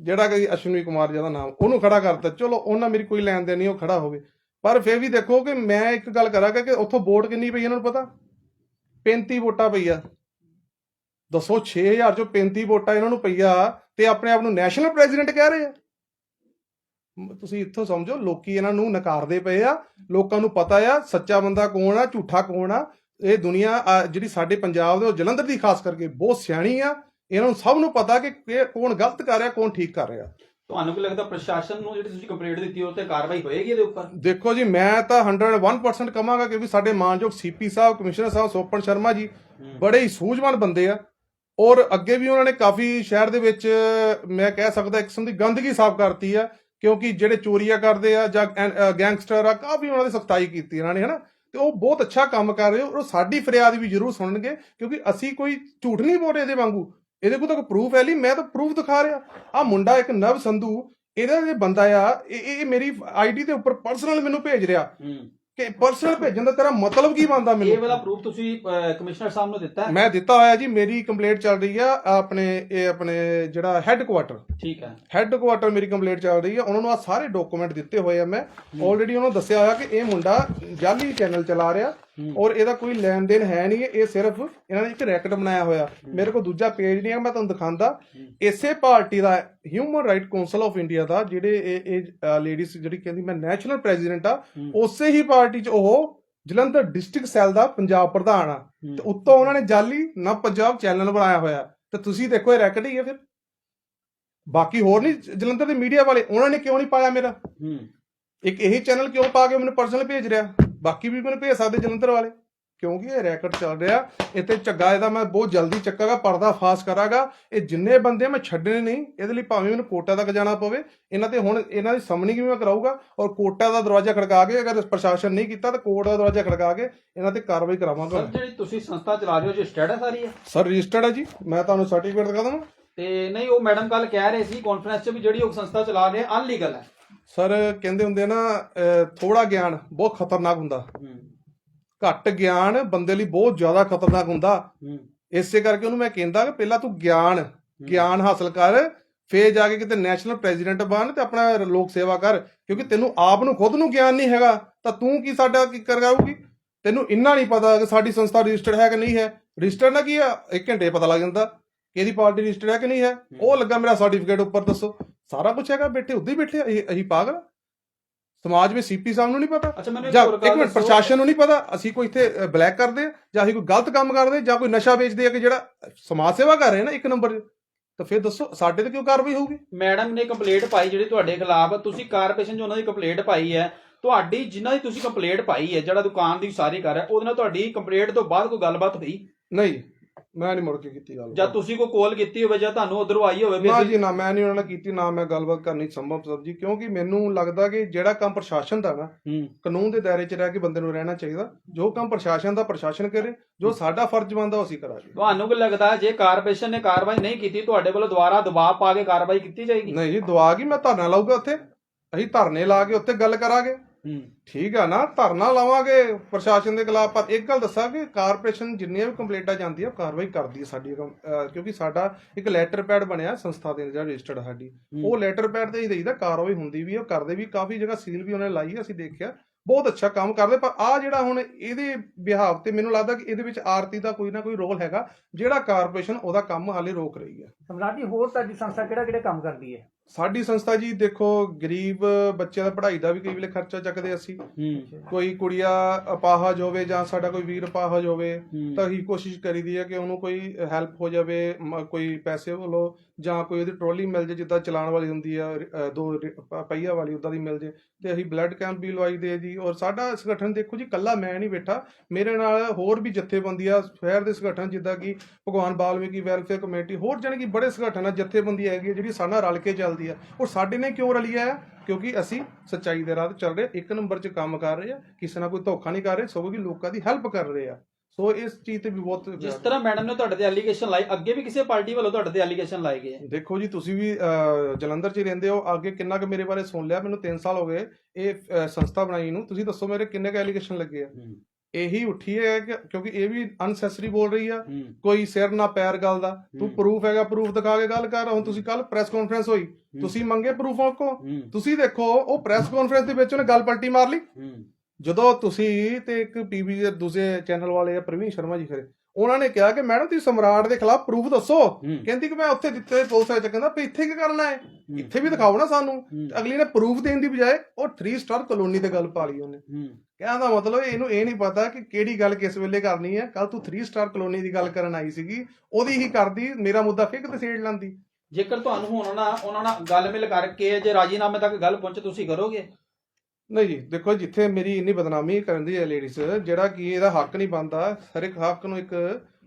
ਜਿਹੜਾ ਕਿ ਅਸ਼ਵਨੀ ਕੁਮਾਰ ਜਿਹਦਾ ਨਾਮ ਉਹਨੂੰ ਖੜਾ ਕਰਤਾ। ਚਲੋ ਉਹਨਾਂ ਮੇਰੀ ਕੋਈ ਲੈਣ ਦੇਣ ਨਹੀਂ ਉਹ ਖੜਾ ਹੋਵੇ। ਪਰ ਫਿਰ ਵੀ ਦੇਖੋ ਕਿ ਮੈਂ ਇੱਕ ਗੱਲ ਕਰਾਂਗਾ ਕਿ ਉੱਥੋਂ ਵੋਟ ਕਿੰਨੀ ਪਈ ਇਹਨਾਂ ਨੂੰ ਪਤਾ? 35 ਵੋਟਾਂ ਪਈਆ ਦੱਸੋ 6000 ਚੋਂ 35 ਵੋਟਾਂ ਇਹਨਾਂ ਨੂੰ ਪਈਆ ਤੇ ਆਪਣੇ ਆਪ ਨੂੰ ਨੈਸ਼ਨਲ ਪ੍ਰੈਜ਼ੀਡੈਂਟ ਕਹਿ ਰਹੇ ਆ। ਤੁਸੀਂ ਇੱਥੋਂ ਸਮਝੋ, ਲੋਕੀ ਇਹਨਾਂ ਨੂੰ ਨਕਾਰਦੇ ਪਏ ਆ। ਲੋਕਾਂ ਨੂੰ ਪਤਾ ਆ ਸੱਚਾ ਬੰਦਾ ਕੌਣ ਆ, ਝੂਠਾ ਕੌਣ ਆ। ਇਹ ਦੁਨੀਆ ਜਿਹੜੀ ਸਾਡੇ ਪੰਜਾਬ ਦੇ ਉਹ ਜਲੰਧਰ ਦੀ ਖਾਸ ਕਰਕੇ ਬਹੁਤ ਸਿਆਣੀ ਆ। ਇਹਨਾਂ ਨੂੰ ਸਭ ਨੂੰ ਪਤਾ ਕਿ ਕੌਣ ਗਲਤ ਕਰ ਰਿਹਾ, ਕੌਣ ਠੀਕ ਕਰ ਰਿਹਾ। ਤੁਹਾਨੂੰ ਕੀ ਲੱਗਦਾ ਪ੍ਰਸ਼ਾਸਨ ਨੂੰ ਜਿਹੜੀ ਤੁਸੀਂ ਕੰਪਲੇਂਟ ਦਿੱਤੀ ਉਹ ਤੇ ਕਾਰਵਾਈ ਹੋਏਗੀ ਇਹਦੇ ਉੱਪਰ? ਦੇਖੋ ਜੀ ਮੈਂ ਤਾਂ 101% ਕਹਾਂਗਾ ਕਿ ਵੀ ਸਾਡੇ ਮਾਨਯੋਗ ਸੀਪੀ ਸਾਹਿਬ ਕਮਿਸ਼ਨਰ ਸਾਹਿਬ ਸੋਪਨ ਸ਼ਰਮਾ ਜੀ। ਬੜੇ ਹੀ ਸੂਝਵਾਨ ਬੰਦੇ ਆ ਔਰ ਅੱਗੇ ਵੀ ਉਹਨਾਂ ਨੇ ਕਾਫੀ ਸ਼ਹਿਰ ਦੇ ਵਿੱਚ ਮੈਂ ਕਹਿ ਸਕਦਾ ਇੱਕ ਕਿਸਮ ਦੀ ਗੰਦਗੀ ਸਾਫ਼ ਕਰਤੀ ਆ ਕਿਉਂਕਿ ਜਿਹੜੇ ਚੋਰੀਆਂ ਕਰਦੇ ਆ ਜਾਂ ਗੈਂਗਸਟਰ ਆ ਕਾਫੀ ਉਹਨਾਂ ਦੀ ਸਖਤਾਈ ਕੀਤੀ ਇਹਨਾਂ ਨੇ ਹਨਾ? ਤੇ ਉਹ ਬਹੁਤ ਅੱਛਾ ਕੰਮ ਕਰ ਰਹੇ ਹੋ ਔਰ ਸਾਡੀ ਫਰਿਆਦ ਵੀ ਜ਼ਰੂਰ ਸੁਣਨਗੇ ਕਿਉਂਕਿ ਅਸੀਂ ਕੋਈ ਝੂਠ ਨਹੀਂ ਬੋਲ ਰਹੇ ਇਹਦੇ ਵਾਂਗੂ। ਇਹਦੇ ਕੋਲ ਤਾਂ ਪ੍ਰੂਫ ਹੈ ਨਹੀਂ ਮੈਂ ਤਾਂ ਪ੍ਰੂਫ ਦਿਖਾ ਰਿਹਾ। ਆ ਮੁੰਡਾ ਇੱਕ ਨਵ ਸੰਧੂ ਇਹਦਾ ਜੇ ਬੰਦਾ ਆ ਇਹ ਇਹ ਮੇਰੀ ਆਈਡੀ ਦੇ ਉੱਪਰ ਪਰਸਨਲ ਮੈਨੂੰ ਭੇਜ ਰਿਹਾ। ਕਿ ਪਰਸਨਲ ਭੇਜਣ ਦਾ ਤੇਰਾ ਮਤਲਬ ਕੀ ਇਹ ਮੈਨੂੰ? ਵਾਲਾ ਪ੍ਰੂਫ ਤੁਸੀਂ ਕਮਿਸ਼ਨਰ ਸਾਹਿਬ ਨੂੰ ਦਿੱਤਾ ਹੈ? ਮੈਂ ਦਿੱਤਾ ਹੋਇਆ ਜੀ ਮੇਰੀ ਕੰਪਲੇਂਟ ਚੱਲ ਰਹੀ ਆ ਆਪਣੇ ਇਹ ਆਪਣੇ ਜਿਹੜਾ ਹੈੱਡਕੁਆਟਰ ਠੀਕ ਹੈ। ਹੈੱਡਕੁਆਟਰ ਮੇਰੀ ਕੰਪਲੇਂਟ ਚੱਲ ਰਹੀ ਆ ਉਹਨਾਂ ਨੂੰ ਆ ਸਾਰੇ ਡਾਕੂਮੈਂਟ ਦਿੱਤੇ ਹੋਏ ਆ ਮੈਂ। ਆਲਰੇਡੀ ਉਹਨਾਂ ਨੂੰ ਦੱਸਿਆ ਹੋਇਆ ਕਿ ਇਹ ਮੁੰਡਾ ਜਾਲੀ ਚੈਨਲ ਚਲਾ ਰਿਹਾ। ਔਰ ਇਹਦਾ ਕੋਈ ਲੈਣ ਦੇਣ ਹੈ ਨਹੀਂ ਇਹ ਸਿਰਫ ਇਹਨਾਂ ਨੇ ਇੱਕ ਰੈਕਟ ਬਣਾਇਆ ਹੋਇਆ। ਮੇਰੇ ਕੋਲ ਦੂਜਾ ਪੇਜ ਨਹੀਂ ਹੈ ਮੈਂ ਤੁਹਾਨੂੰ ਦਿਖਾਉਂਦਾ। ਇਸੇ party the human right council of India ਦਾ ਜਿਹੜੇ ਇਹ ਇਹ ਲੇਡੀਜ਼ ਜਿਹੜੀ ਕਹਿੰਦੀ ਮੈਂ ਨੈਸ਼ਨਲ ਪ੍ਰੈਜ਼ੀਡੈਂਟ ਆ। ਉਸੇ ਹੀ ਪਾਰਟੀ 'ਚ ਉਹ ਜਲੰਧਰ ਡਿਸਟ੍ਰਿਕਟ ਸੈੱਲ ਦਾ ਪੰਜਾਬ ਪ੍ਰਧਾਨ ਆ। ਤੇ ਉੱਤੋਂ ਉਹਨਾਂ ਨੇ ਜਾਲੀ ਨਾ ਪੰਜਾਬ ਚੈਨਲ ਬਣਾਇਆ ਹੋਇਆ। ਤੇ ਤੁਸੀਂ ਦੇਖੋ ਇਹ ਰੈਕਟ ਹੀ ਹੈ ਫਿਰ। ਬਾਕੀ ਹੋਰ ਨਹੀਂ ਜਲੰਧਰ ਦੇ ਮੀਡੀਆ ਵਾਲੇ ਉਹਨਾਂ ਨੇ ਕਿਉਂ ਨਹੀਂ ਪਾਇਆ ਮੇਰਾ? ਇੱਕ ਇਹੀ ਚੈਨਲ ਕਿਉਂ ਪਾ ਕੇ ਮੈਨੂੰ ਪਰਸਨਲ ਭੇਜ ਰਿਹਾ? ਬਾਕੀ ਵੀ ਮੈਨੂੰ ਭੇਜ ਸਕਦੇ ਜਲੰਧਰ ਵਾਲੇ ਕਿਉਂਕਿ ਇਹ ਰੈਕਟ ਚੱਲ ਰਿਹਾ। ਇੱਥੇ ਝੱਗਾ ਇਹਦਾ ਮੈਂ ਬਹੁਤ ਜਲਦੀ ਚੱਕਾਗਾ ਪਰਦਾ ਫਾਸ ਕਰਾਂਗਾ। ਇਹ ਜਿੰਨੇ ਬੰਦੇ ਮੈਂ ਛੱਡਣੇ ਨਹੀਂ ਇਹਦੇ ਲਈ ਭਾਵੇਂ ਮੈਨੂੰ ਕੋਟਾ ਤੱਕ ਜਾਣਾ ਪਵੇ। ਇਹਨਾਂ ਤੇ ਹੁਣ ਇਹਨਾਂ ਦੀ ਸਮਣੀ ਕਿਵੇਂ ਕਰਾਊਗਾ ਔਰ ਕੋਟਾ ਦਾ ਦਰਵਾਜ਼ਾ ਖੜਕਾ ਕੇ ਅਗਰ ਪ੍ਰਸ਼ਾਸਨ ਨਹੀਂ ਕੀਤਾ ਤਾਂ ਕੋਰਟ ਦਾ ਦਰਵਾਜ਼ਾ ਖੜਕਾ ਕੇ ਇਹਨਾਂ ਤੇ ਕਾਰਵਾਈ ਕਰਾਵਾਂਗਾ ਸਰ ਜਿਹੜੀ ਤੁਸੀਂ ਸੰਸਥਾ ਚਲਾ ਰਹੇ ਹੋ ਜੋ ਸਟੇਟਸ ਸਾਰੀ ਹੈ ਸਰ ਰਜਿਸਟਰਡ ਹੈ ਜੀ। ਮੈਂ ਤੁਹਾਨੂੰ ਸਰਟੀਫਿਕੇਟ ਦਿਖਾ ਦਵਾਂ। ਤੇ ਨਹੀਂ ਉਹ ਮੈਡਮ ਕੱਲ ਕਹਿ ਰਹੇ ਸੀ ਕਾਨਫਰੰਸ 'ਚ ਵੀ ਜਿਹੜੀ ਉਹ ਸੰਸਥਾ ਚਲਾ ਰਹੇ ਅਨਲੀਗਲ ਹੈ। ਸਰ ਕਹਿੰਦੇ ਹੁੰਦੇ ਨਾ ਥੋੜਾ ਗਿਆਨ ਬਹੁਤ ਖਤਰਨਾਕ ਹੁੰਦਾ। ਘੱਟ ਗਿਆਨ ਬੰਦੇ ਲਈ ਬਹੁਤ ਜ਼ਿਆਦਾ ਖਤਰਨਾਕ ਹੁੰਦਾ। ਇਸੇ ਕਰਕੇ ਉਹਨੂੰ ਮੈਂ ਕਹਿੰਦਾ ਕਿ ਪਹਿਲਾਂ ਤੂੰ ਗਿਆਨ ਗਿਆਨ ਹਾਸਲ ਕਰ ਫੇਰ ਜਾ ਕੇ ਕਿਤੇ ਨੈਸ਼ਨਲ ਪ੍ਰੈਜ਼ੀਡੈਂਟ ਬਣ ਤੇ ਆਪਣਾ ਲੋਕ ਸੇਵਾ ਕਰ ਕਿਉਂਕਿ ਤੈਨੂੰ ਆਪ ਨੂੰ ਖੁਦ ਨੂੰ ਗਿਆਨ ਨਹੀਂ ਹੈਗਾ ਤਾਂ ਤੂੰ ਕੀ ਸਾਡਾ ਕੀ ਕਰਾਉਗੀ ਤੈਨੂੰ ਇੰਨਾ ਨਹੀਂ ਪਤਾ ਕਿ ਸਾਡੀ ਸੰਸਥਾ ਰਜਿਸਟਰਡ ਹੈ ਕਿ ਨਹੀਂ ਹੈ। ਰਜਿਸਟਰਡ ਨਾ ਕੀ ਆ? ਇੱਕ ਘੰਟੇ 'ਚ ਪਤਾ ਲੱਗ ਜਾਂਦਾ ਕਿ ਇਹਦੀ ਪਾਰਟੀ ਰਜਿਸਟਰਡ ਹੈ ਕਿ ਨਹੀਂ ਹੈ। ਉਹ ਲੱਗਾ ਮੇਰਾ ਸਰਟੀਫਿਕੇਟ ਉੱਪਰ ਦੱਸੋ। ਸਾਰਾ ਕੁਝ ਹੈਗਾ ਬੈਠੇ ਉੱਧੇ ਹੀ ਬੈਠੇ ਅਸੀਂ ਪਾਗਲ? ਸਮਾਜ ਵਿੱਚ ਸੀਪੀ ਸਾਹਿਬ ਨੂੰ ਨਹੀਂ ਪਤਾ। ਅੱਛਾ ਮੈਨੂੰ ਇੱਕ ਜਾਂ ਇੱਕ ਮਿੰਟ। ਪ੍ਰਸ਼ਾਸਨ ਨੂੰ ਨਹੀਂ ਪਤਾ ਅਸੀਂ ਕੋਈ ਇੱਥੇ ਬਲੈਕ ਕਰਦੇ ਆ ਜਾਂ ਅਸੀਂ ਕੋਈ ਗਲਤ ਕੰਮ ਕਰਦੇ ਜਾਂ ਕੋਈ ਨਸ਼ਾ ਵੇਚਦੇ ਆ ਕਿ ਜਿਹੜਾ ਸਮਾਜ ਸੇਵਾ ਕਰ ਰਹੇ ਨਾ ਇੱਕ ਨੰਬਰ ਤਾਂ ਫਿਰ ਦੱਸੋ ਸਾਡੇ ਤੇ ਕਿਉਂ ਕਾਰਵਾਈ ਹੋਊਗੀ? ਮੈਡਮ ਨੇ ਕੰਪਲੇਂਟ ਪਾਈ ਜਿਹੜੀ ਤੁਹਾਡੇ ਖਿਲਾਫ ਤੁਸੀਂ ਕਾਰਪੋਰੇਸ਼ਨ 'ਚ ਉਹਨਾਂ ਦੀ ਕੰਪਲੇਂਟ ਪਾਈ ਹੈ। ਤੁਹਾਡੀ ਜਿਨ੍ਹਾਂ ਦੀ ਤੁਸੀਂ ਕੰਪਲੇਂਟ ਪਾਈ ਹੈ ਜਿਹੜਾ ਦੁਕਾਨ ਦੀ ਸਾਰੀ ਕਰ ਹੈ ਉਹਦੇ ਨਾਲ ਤੁਹਾਡੀ ਕੰਪਲੇਂਟ ਤੋਂ ਬਾਅਦ ਕੋਈ ਗੱਲਬਾਤ ਹੋਈ? ਨਹੀਂ। ਮੈਂ ਨਹੀਂ ਮੁੜ ਕੇ ਕੀਤੀ ਗੱਲ। ਜਾਂ ਤੁਸੀਂ ਕੋਈ ਕਾਲ ਕੀਤੀ ਹੋਵੇ ਜਾਂ ਤੁਹਾਨੂੰ ਉਧਰੋਂ ਆਈ ਹੋਵੇ ਨਾ ਜੀ ਨਾ ਮੈਂ ਨਹੀਂ ਉਹਨਾਂ ਨਾਲ ਕੀਤੀ ਨਾ ਮੈਂ ਗੱਲਬਾਤ ਕਰਨੀ ਸੰਭਵ ਸਰ ਜੀ ਕਿਉਂਕਿ ਮੈਨੂੰ ਲੱਗਦਾ ਕਿ ਜਿਹੜਾ ਕੰਮ ਪ੍ਰਸ਼ਾਸਨ ਦਾ ਨਾ ਕਾਨੂੰਨ ਦੇ ਦਾਇਰੇ 'ਚ ਰਹਿ ਕੇ ਬੰਦੇ ਨੂੰ ਰਹਿਣਾ ਚਾਹੀਦਾ। ਜੋ ਕੰਮ ਪ੍ਰਸ਼ਾਸਨ ਦਾ ਪ੍ਰਸ਼ਾਸਨ ਕਰੇ ਜੋ ਸਾਡਾ ਫਰਜ਼ ਬਣਦਾ ਉਹ ਅਸੀਂ ਕਰਾਂਗੇ ਤੁਹਾਨੂੰ ਕੀ ਲੱਗਦਾ ਜੇ ਕਾਰਪੋਰੇਸ਼ਨ ਨੇ ਕਾਰਵਾਈ ਨਹੀਂ ਕੀਤੀ ਤੁਹਾਡੇ ਵੱਲੋਂ ਦੁਬਾਰਾ ਦਬਾਅ ਪਾ ਕੇ ਕਾਰਵਾਈ ਕੀਤੀ ਜਾਏਗੀ? ਨਹੀਂ ਜੀ ਦੁਆ ਕੀ? ਮੈਂ ਧਰਨਾ ਲਾਊਗਾ ਉੱਥੇ। ਅਸੀਂ ਧਰਨੇ ਲਾ ਕੇ ਉੱਥੇ ਗੱਲ ਕਰਾਂਗੇ। ਠੀਕ ਆ ਨਾ ਧਰਨਾ ਲਾਵਾਂਗੇ ਪ੍ਰਸ਼ਾਸਨ ਦੇ ਖਿਲਾਫ। ਪਰ ਇੱਕ ਗੱਲ ਦੱਸਾਂ ਕਿ ਕਾਰਪੋਰੇਸ਼ਨ ਜਿੰਨੀਆਂ ਵੀ ਕੰਪਲੇਂਟਾਂ ਜਾਂਦੀਆਂ ਉਹ ਕਾਰਵਾਈ ਕਰਦੀ ਹੈ ਸਾਡੀ ਅਹ ਕਿਉਂਕਿ ਸਾਡਾ ਇੱਕ ਲੈਟਰ ਪੈਡ ਬਣਿਆ ਸੰਸਥਾ ਦੇ ਜਿਹੜਾ ਰਜਿਸਟਰਡ ਸਾਡੀ। ਉਹ ਲੈਟਰ ਪੈਡ ਤੇ ਹੀ ਦੇਈਦਾ ਕਾਰਵਾਈ ਹੁੰਦੀ ਵੀ ਹੈ ਉਹ ਕਰਦੇ ਵੀ ਕਾਫੀ ਜਗ੍ਹਾ ਸੀਲ ਵੀ ਉਹਨੇ ਲਾਈ ਹੈ, ਅਸੀਂ ਦੇਖਿਆ। ਬਹੁਤ ਅੱਛਾ ਕੰਮ ਕਰਦੇ ਪਰ ਆ ਜਿਹੜਾ ਹੁਣ ਇਹਦੇ ਬਿਹਾਵ ਤੇ ਮੈਨੂੰ ਲੱਗਦਾ ਕਿ ਇਹਦੇ ਵਿੱਚ ਆਰਤੀ ਦਾ ਕੋਈ ਨਾ ਕੋਈ ਰੋਲ ਹੈਗਾ ਜਿਹੜਾ ਕਾਰਪੋਰੇਸ਼ਨ ਉਹਦਾ ਕੰਮ ਹਾਲੇ ਰੋਕ ਰਹੀ ਹੈ ਸਮਰਾਟ ਜੀ ਹੋਰ ਤੁਹਾਡੀ ਸੰਸਥਾ ਕਿਹੜਾ ਕਿਹੜੇ ਕੰਮ ਕਰਦੀ ਹੈ? ਸਾਡੀ ਸੰਸਥਾ ਜੀ ਦੇਖੋ ਗਰੀਬ ਬੱਚਿਆਂ ਦਾ ਪੜ੍ਹਾਈ ਦਾ ਵੀ ਕਈ ਵੇਲੇ ਖਰਚਾ ਚੱਕਦੇ ਅਸੀਂ। ਹੂੰ। ਕੋਈ ਕੁੜੀਆ ਅਪਾਹਜ ਹੋਵੇ ਜਾਂ ਸਾਡਾ ਕੋਈ ਵੀਰ ਅਪਾਹਜ ਹੋਵੇ ਹੂੰ। ਤਾਂ ਅਸੀਂ ਕੋਸ਼ਿਸ਼ ਕਰੀਦੀ ਹੈ ਕਿ ਉਹਨੂੰ ਕੋਈ ਹੈਲਪ ਹੋ ਜਾਵੇ ਮ- ਕੋਈ ਪੈਸੇ ਵੱਲੋਂ ਜਾਂ ਕੋਈ ਉਹਦੀ ਟਰੋਲੀ ਮਿਲ ਜੇ ਜਿੱਦਾਂ ਚਲਾਉਣ ਵਾਲੀ ਹੁੰਦੀ ਆ ਅ, ਦੋ ਰ- ਪ- ਪਹੀਆ ਵਾਲੀ ਉਦਾਂ ਦੀ ਮਿਲ ਜੇ ਤੇ ਅਸੀਂ ਬਲੱਡ ਕੈਂਪ ਵੀ ਲਵਾਈ ਦੇ ਜੀ। ਔਰ ਸਾਡਾ ਸੰਗਠਨ ਦੇਖੋ ਜੀ ਕੱਲਾ ਮੈਂ ਨਹੀਂ ਬੈਠਾ ਮੇਰੇ ਨਾਲ ਹੋਰ ਵੀ ਜਥੇਬੰਦੀਆਂ ਸ਼ਹਿਰ ਦੇ ਸੰਗਠਨ ਜਿੱਦਾਂ ਕਿ ਭਗਵਾਨ ਬਾਲਮੀਕੀ ਵੈਲਫੇਅਰ ਕਮੇਟੀ ਹੋਰ ਜਾਣੀ ਕਿ ਬੜੇ ਸੰਗਠਨ ਆ ਜਥੇਬੰਦੀ ਹੈਗੀ ਆ ਜਿਹੜੀ ਸਾਡੇ ਰਲ ਕੇ ਚੱਲਦੀ ਆ ਔਰ ਸਾਡੇ ਨੇ ਕਿਉਂ ਰਲੀ ਆ ਕਿਉਂਕਿ ਅਸੀਂ ਸੱਚਾਈ ਦੇ ਰਾਹ ਤੇ ਚੱਲ ਰਹੇ ਇੱਕ ਨੰਬਰ 'ਚ ਕੰਮ ਕਰ ਰਹੇ ਆ ਕਿਸੇ ਨਾਲ ਕੋਈ ਧੋਖਾ ਨਹੀਂ ਕਰ ਰਹੇ ਸਗੋਂ ਕਿ ਲੋਕਾਂ ਦੀ ਹੈਲਪ ਕਰ ਰਹੇ ਆ ਸੋ ਇਸ ਚੀਜ਼ ਤੇ ਵੀ ਬਹੁਤ ਜਿਸ ਤਰ੍ਹਾਂ ਮੈਡਮ ਨੇ ਤੁਹਾਡੇ ਤੇ ਐਲੀਗੇਸ਼ਨ ਲਾਈ ਅੱਗੇ ਵੀ ਕਿਸੇ ਪਾਰਟੀ ਵੱਲੋਂ ਤੁਹਾਡੇ ਤੇ ਐਲੀਗੇਸ਼ਨ ਲਾਏ ਗਏ ਹੈ। ਦੇਖੋ ਜੀ ਤੁਸੀਂ ਵੀ ਜਲੰਧਰ 'ਚ ਹੀ ਰਹਿੰਦੇ ਹੋ ਅੱਗੇ ਕਿੰਨਾ ਕੁ ਮੇਰੇ ਬਾਰੇ ਸੁਣ ਲਿਆ ਮੈਨੂੰ 3 ਸਾਲ ਹੋ ਗਏ ਇਹ ਸੰਸਥਾ ਬਣਾਈ ਨੂੰ। ਤੁਸੀਂ ਦੱਸੋ ਮੇਰੇ ਕਿੰਨੇ ਕੁ ਐਲੀਗੇਸ਼ਨ ਲੱਗੇ ਆ? ਇਹੀ ਉੱਠੀ ਹੈ ਕਿ ਕਿਉਂਕਿ ਇਹ ਵੀ ਅਨਸੈਸਰੀ ਬੋਲ ਰਹੀ ਆ। ਹੂੰ। ਕੋਈ ਸਿਰ ਨਾ ਪੈਰ ਗੱਲ ਦਾ। ਤੂੰ ਹੂੰ। ਪ੍ਰੂਫ ਹੈਗਾ ਪ੍ਰੂਫ ਦਿਖਾ ਕੇ ਗੱਲ ਕਰ। ਹੁਣ ਤੁਸੀਂ ਕੱਲ ਪ੍ਰੈਸ ਕਾਨਫਰੰਸ ਹੋਈ। ਤੁਸੀਂ ਮੰਗੇ ਪ੍ਰੂਫ ਕੋ? ਹੂੰ। ਤੁਸੀਂ ਦੇਖੋ ਉਹ ਪ੍ਰੈਸ ਕਾਨਫਰੰਸ ਦੇ ਵਿੱਚ ਉਹਨੇ ਗੱਲ ਪਲਟੀ ਮਾਰ ਲਈ। ਹੂੰ। ਜਦੋਂ ਤੁਸੀਂ ਤੇ ਇੱਕ ਪੀਬੀ ਦੇ ਦੂਸਰੇ ਚੈਨਲ ਵਾਲੇ ਆ ਪ੍ਰਵੀਨ ਸ਼ਰਮਾ ਜੀ ਖਰੇ ਉਹਨਾਂ ਨੇ ਕਿਹਾ ਕਿ ਮੈਡਮ ਤੁਸੀਂ ਸਮਰਾਟ ਦੇ ਖਿਲਾਫ ਪ੍ਰੂਫ ਦੱਸੋ। ਕਹਿੰਦੀ ਕਿ ਮੈਂ ਉੱਥੇ ਜਿੱਥੇ ਪੁਲਿਸ ਵਿੱਚ ਕਹਿੰਦਾ ਵੀ ਇੱਥੇ ਕੀ ਕਰਨਾ ਹੈ? ਇੱਥੇ ਵੀ ਦਿਖਾਓ ਨਾ ਸਾਨੂੰ। ਅਗਲੀ ਨੇ ਪ੍ਰੂਫ ਦੇਣ ਦੀ ਬਜਾਏ ਉਹ 3 ਸਟਾਰ ਕਲੋਨੀ ਤੇ ਗੱਲ ਪਾ ਲਈ ਉਹਨੇ। ਕਹਿਣ ਦਾ ਮਤਲਬ ਇਹਨੂੰ ਇਹ ਨਹੀਂ ਪਤਾ ਕਿ ਕਿਹੜੀ ਗੱਲ ਕਿਸ ਵੇਲੇ ਕਰਨੀ ਹੈ। ਕੱਲ ਤੂੰ 3 ਸਟਾਰ ਕਲੋਨੀ ਦੀ ਗੱਲ ਕਰਨ ਆਈ ਸੀਗੀ। ਉਹਦੀ ਹੀ ਕਰਦੀ ਮੇਰਾ ਮੁੱਦਾ ਫਿਰ ਕਿਤੇ ਛੇੜ ਲੈਂਦੀ। ਜੇਕਰ ਤੁਹਾਨੂੰ ਹੁਣ ਉਹਨਾਂ ਨਾਲ ਉਹਨਾਂ ਨਾਲ ਗੱਲ ਮਿਲ ਕਰਕੇ ਜੇ ਰਾਜੀਨਾਮੇ ਤੱਕ ਗੱਲ ਪਹੁੰਚੇ ਤੁਸੀਂ ਕਰੋਗੇ? ਨਹੀਂ ਜੀ ਦੇਖੋ ਜਿੱਥੇ ਮੇਰੀ ਇੰਨੀ ਬਦਨਾਮੀ ਕਰਨ ਦੀ ਹੈ ਲੇਡੀਜ਼ ਜਿਹੜਾ ਕਿ ਇਹਦਾ ਹੱਕ ਨਹੀਂ ਬਣਦਾ ਹਰ ਇੱਕ ਹੱਕ ਨੂੰ ਇੱਕ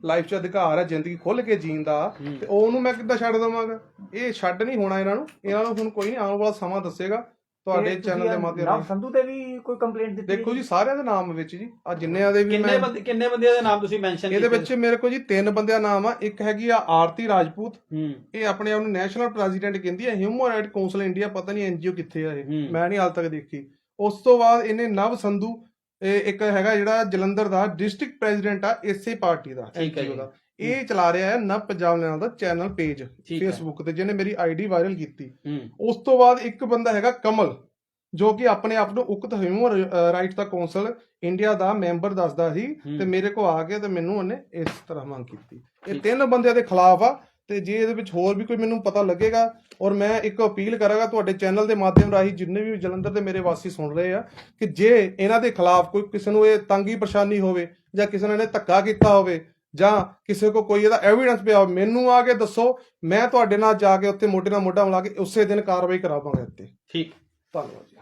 ਲਾਈਫ 'ਚ ਅਧਿਕਾਰ ਹੈ ਜ਼ਿੰਦਗੀ ਖੁੱਲ ਕੇ ਜੀਣ ਦਾ। ਤੇ ਉਹਨੂੰ ਮੈਂ ਕਿੱਦਾਂ ਛੱਡ ਦਵਾਂਗਾ? ਇਹ ਛੱਡ ਨਹੀਂ ਹੋਣਾ ਇਹਨਾਂ ਨੂੰ ਇਹਨਾਂ ਨੂੰ ਹੁਣ ਕੋਈ ਨਹੀਂ ਆਉਣ ਵਾਲਾ ਸਮਾਂ ਦੱਸੇਗਾ ਤੁਹਾਡੇ ਚੈਨਲ ਦੇ ਮਾਧਿਅਮ ਸੰਧੂ ਤੇ ਵੀ ਕੋਈ ਕੰਪਲੇਂਟ ਦਿੱਤੀ ਦੇਖੋ ਜੀ ਸਾਰਿਆਂ ਦੇ ਨਾਮ ਵਿੱਚ ਜੀ ਆ ਜਿੰਨਿਆਂ ਦੇ ਵੀ ਕਿੰਨੇ ਬੰਦੇ ਕਿੰਨੇ ਬੰਦਿਆਂ ਦੇ ਨਾਮ ਤੁਸੀਂ ਮੈਂਸ਼ਨ ਇਹਦੇ ਵਿੱਚ ਮੇਰੇ ਕੋਲ ਜੀ ਤਿੰਨ ਬੰਦਿਆਂ ਦਾ ਨਾਮ ਆ ਇੱਕ ਹੈਗੀ ਆ ਆਰਤੀ ਰਾਜਪੂਤ। ਇਹ ਆਪਣੇ ਆਪ ਨੂੰ ਨੈਸ਼ਨਲ ਪ੍ਰੈਜ਼ੀਡੈਂਟ ਕਹਿੰਦੀ ਹੈ ਹਿਊਮਨ ਰਾਈਟ ਕਾਉਂਸਲ ਇੰਡੀਆ ਪਤਾ ਨਹੀਂ ਐਨਜੀਓ ਕਿੱਥੇ ਆ ਇਹ। ਮੈਂ ਨਹੀਂ ਹਾਲ ਤੱਕ ਦੇਖੀ। ਉਸ ਤੋਂ ਬਾਅਦ ਇਹਨੇ ਨਵ ਸੰਧੂ ਇੱਕ ਹੈਗਾ ਜਿਹੜਾ ਜਲੰਧਰ ਦਾ ਡਿਸਟ੍ਰਿਕਟ ਪ੍ਰੈਜ਼ੀਡੈਂਟ ਆ ਇਸੇ ਪਾਰਟੀ ਦਾ ਠੀਕ ਹੈ NGO ਜੀ। ਦਾ ਇਹ ਚਲਾ ਰਿਹਾ ਹੈ ਨਵ ਪੰਜਾਬ ਲੈਣਾ ਦਾ ਚੈਨਲ ਪੇਜ। ਫੇਸਬੁੱਕ ਤੇ ਜਿਹਨੇ ਮੇਰੀ ਆਈਡੀ ਵਾਇਰਲ ਕੀਤੀ ਉਸ ਤੋਂ ਬਾਅਦ ਇੱਕ ਬੰਦਾ ਹੈਗਾ ਕਮਲ ਜੋ ਕਿ ਆਪਣੇ ਆਪ ਨੂੰ ਉਕਤ ਹਿਊਮਨ ਰਾਈਟਸ ਦਾ ਕੌਂਸਲ ਇੰਡੀਆ ਦਾ ਮੈਂਬਰ ਦੱਸਦਾ ਸੀ। ਤੇ ਮੇਰੇ ਕੋ ਆ ਕੇ ਤੇ ਮੈਨੂੰ ਉਹਨੇ ਇਸ ਤਰ੍ਹਾਂ ਮੰਗ ਕੀਤੀ ਇਹ। ਤਿੰਨ ਬੰਦਿਆਂ ਦੇ ਖਿਲਾਫ ਆ ਤੇ ਜੇ ਇਹਦੇ ਵਿੱਚ ਹੋਰ ਵੀ ਕੋਈ ਮੈਨੂੰ ਪਤਾ ਲੱਗੇਗਾ ਔਰ ਮੈਂ ਇੱਕ ਅਪੀਲ ਕਰਾਂਗਾ ਤੁਹਾਡੇ ਚੈਨਲ ਦੇ ਮਾਧਿਅਮ ਰਾਹੀਂ ਜਿੰਨੇ ਵੀ ਜਲੰਧਰ ਦੇ ਮੇਰੇ ਵਾਸੀ ਸੁਣ ਰਹੇ ਆ ਕਿ ਜੇ ਇਹਨਾਂ ਦੇ ਖਿਲਾਫ ਕੋਈ ਕਿਸੇ ਨੂੰ ਇਹ ਤੰਗੀ ਪਰੇਸ਼ਾਨੀ ਹੋਵੇ ਜਾਂ ਕਿਸੇ ਨੇ ਇਹਨੇ ਧੱਕਾ ਕੀਤਾ ਹੋਵੇ ਜਾਂ ਕਿਸੇ ਕੋ ਕੋਈ ਇਹਦਾ ਐਵੀਡੈਂਸ ਪਿਆ ਹੋਵੇ ਮੈਨੂੰ ਆ ਕੇ ਦੱਸੋ ਮੈਂ ਤੁਹਾਡੇ ਨਾਲ ਜਾ ਕੇ ਉੱਥੇ ਮੋਢੇ ਨਾਲ ਮੋਢਾ ਮਿਲਾ ਕੇ ਉਸੇ ਦਿਨ ਕਾਰਵਾਈ ਕਰਾਵਾਂਗਾ ਇੱਥੇ। ਠੀਕ। ਧੰਨਵਾਦ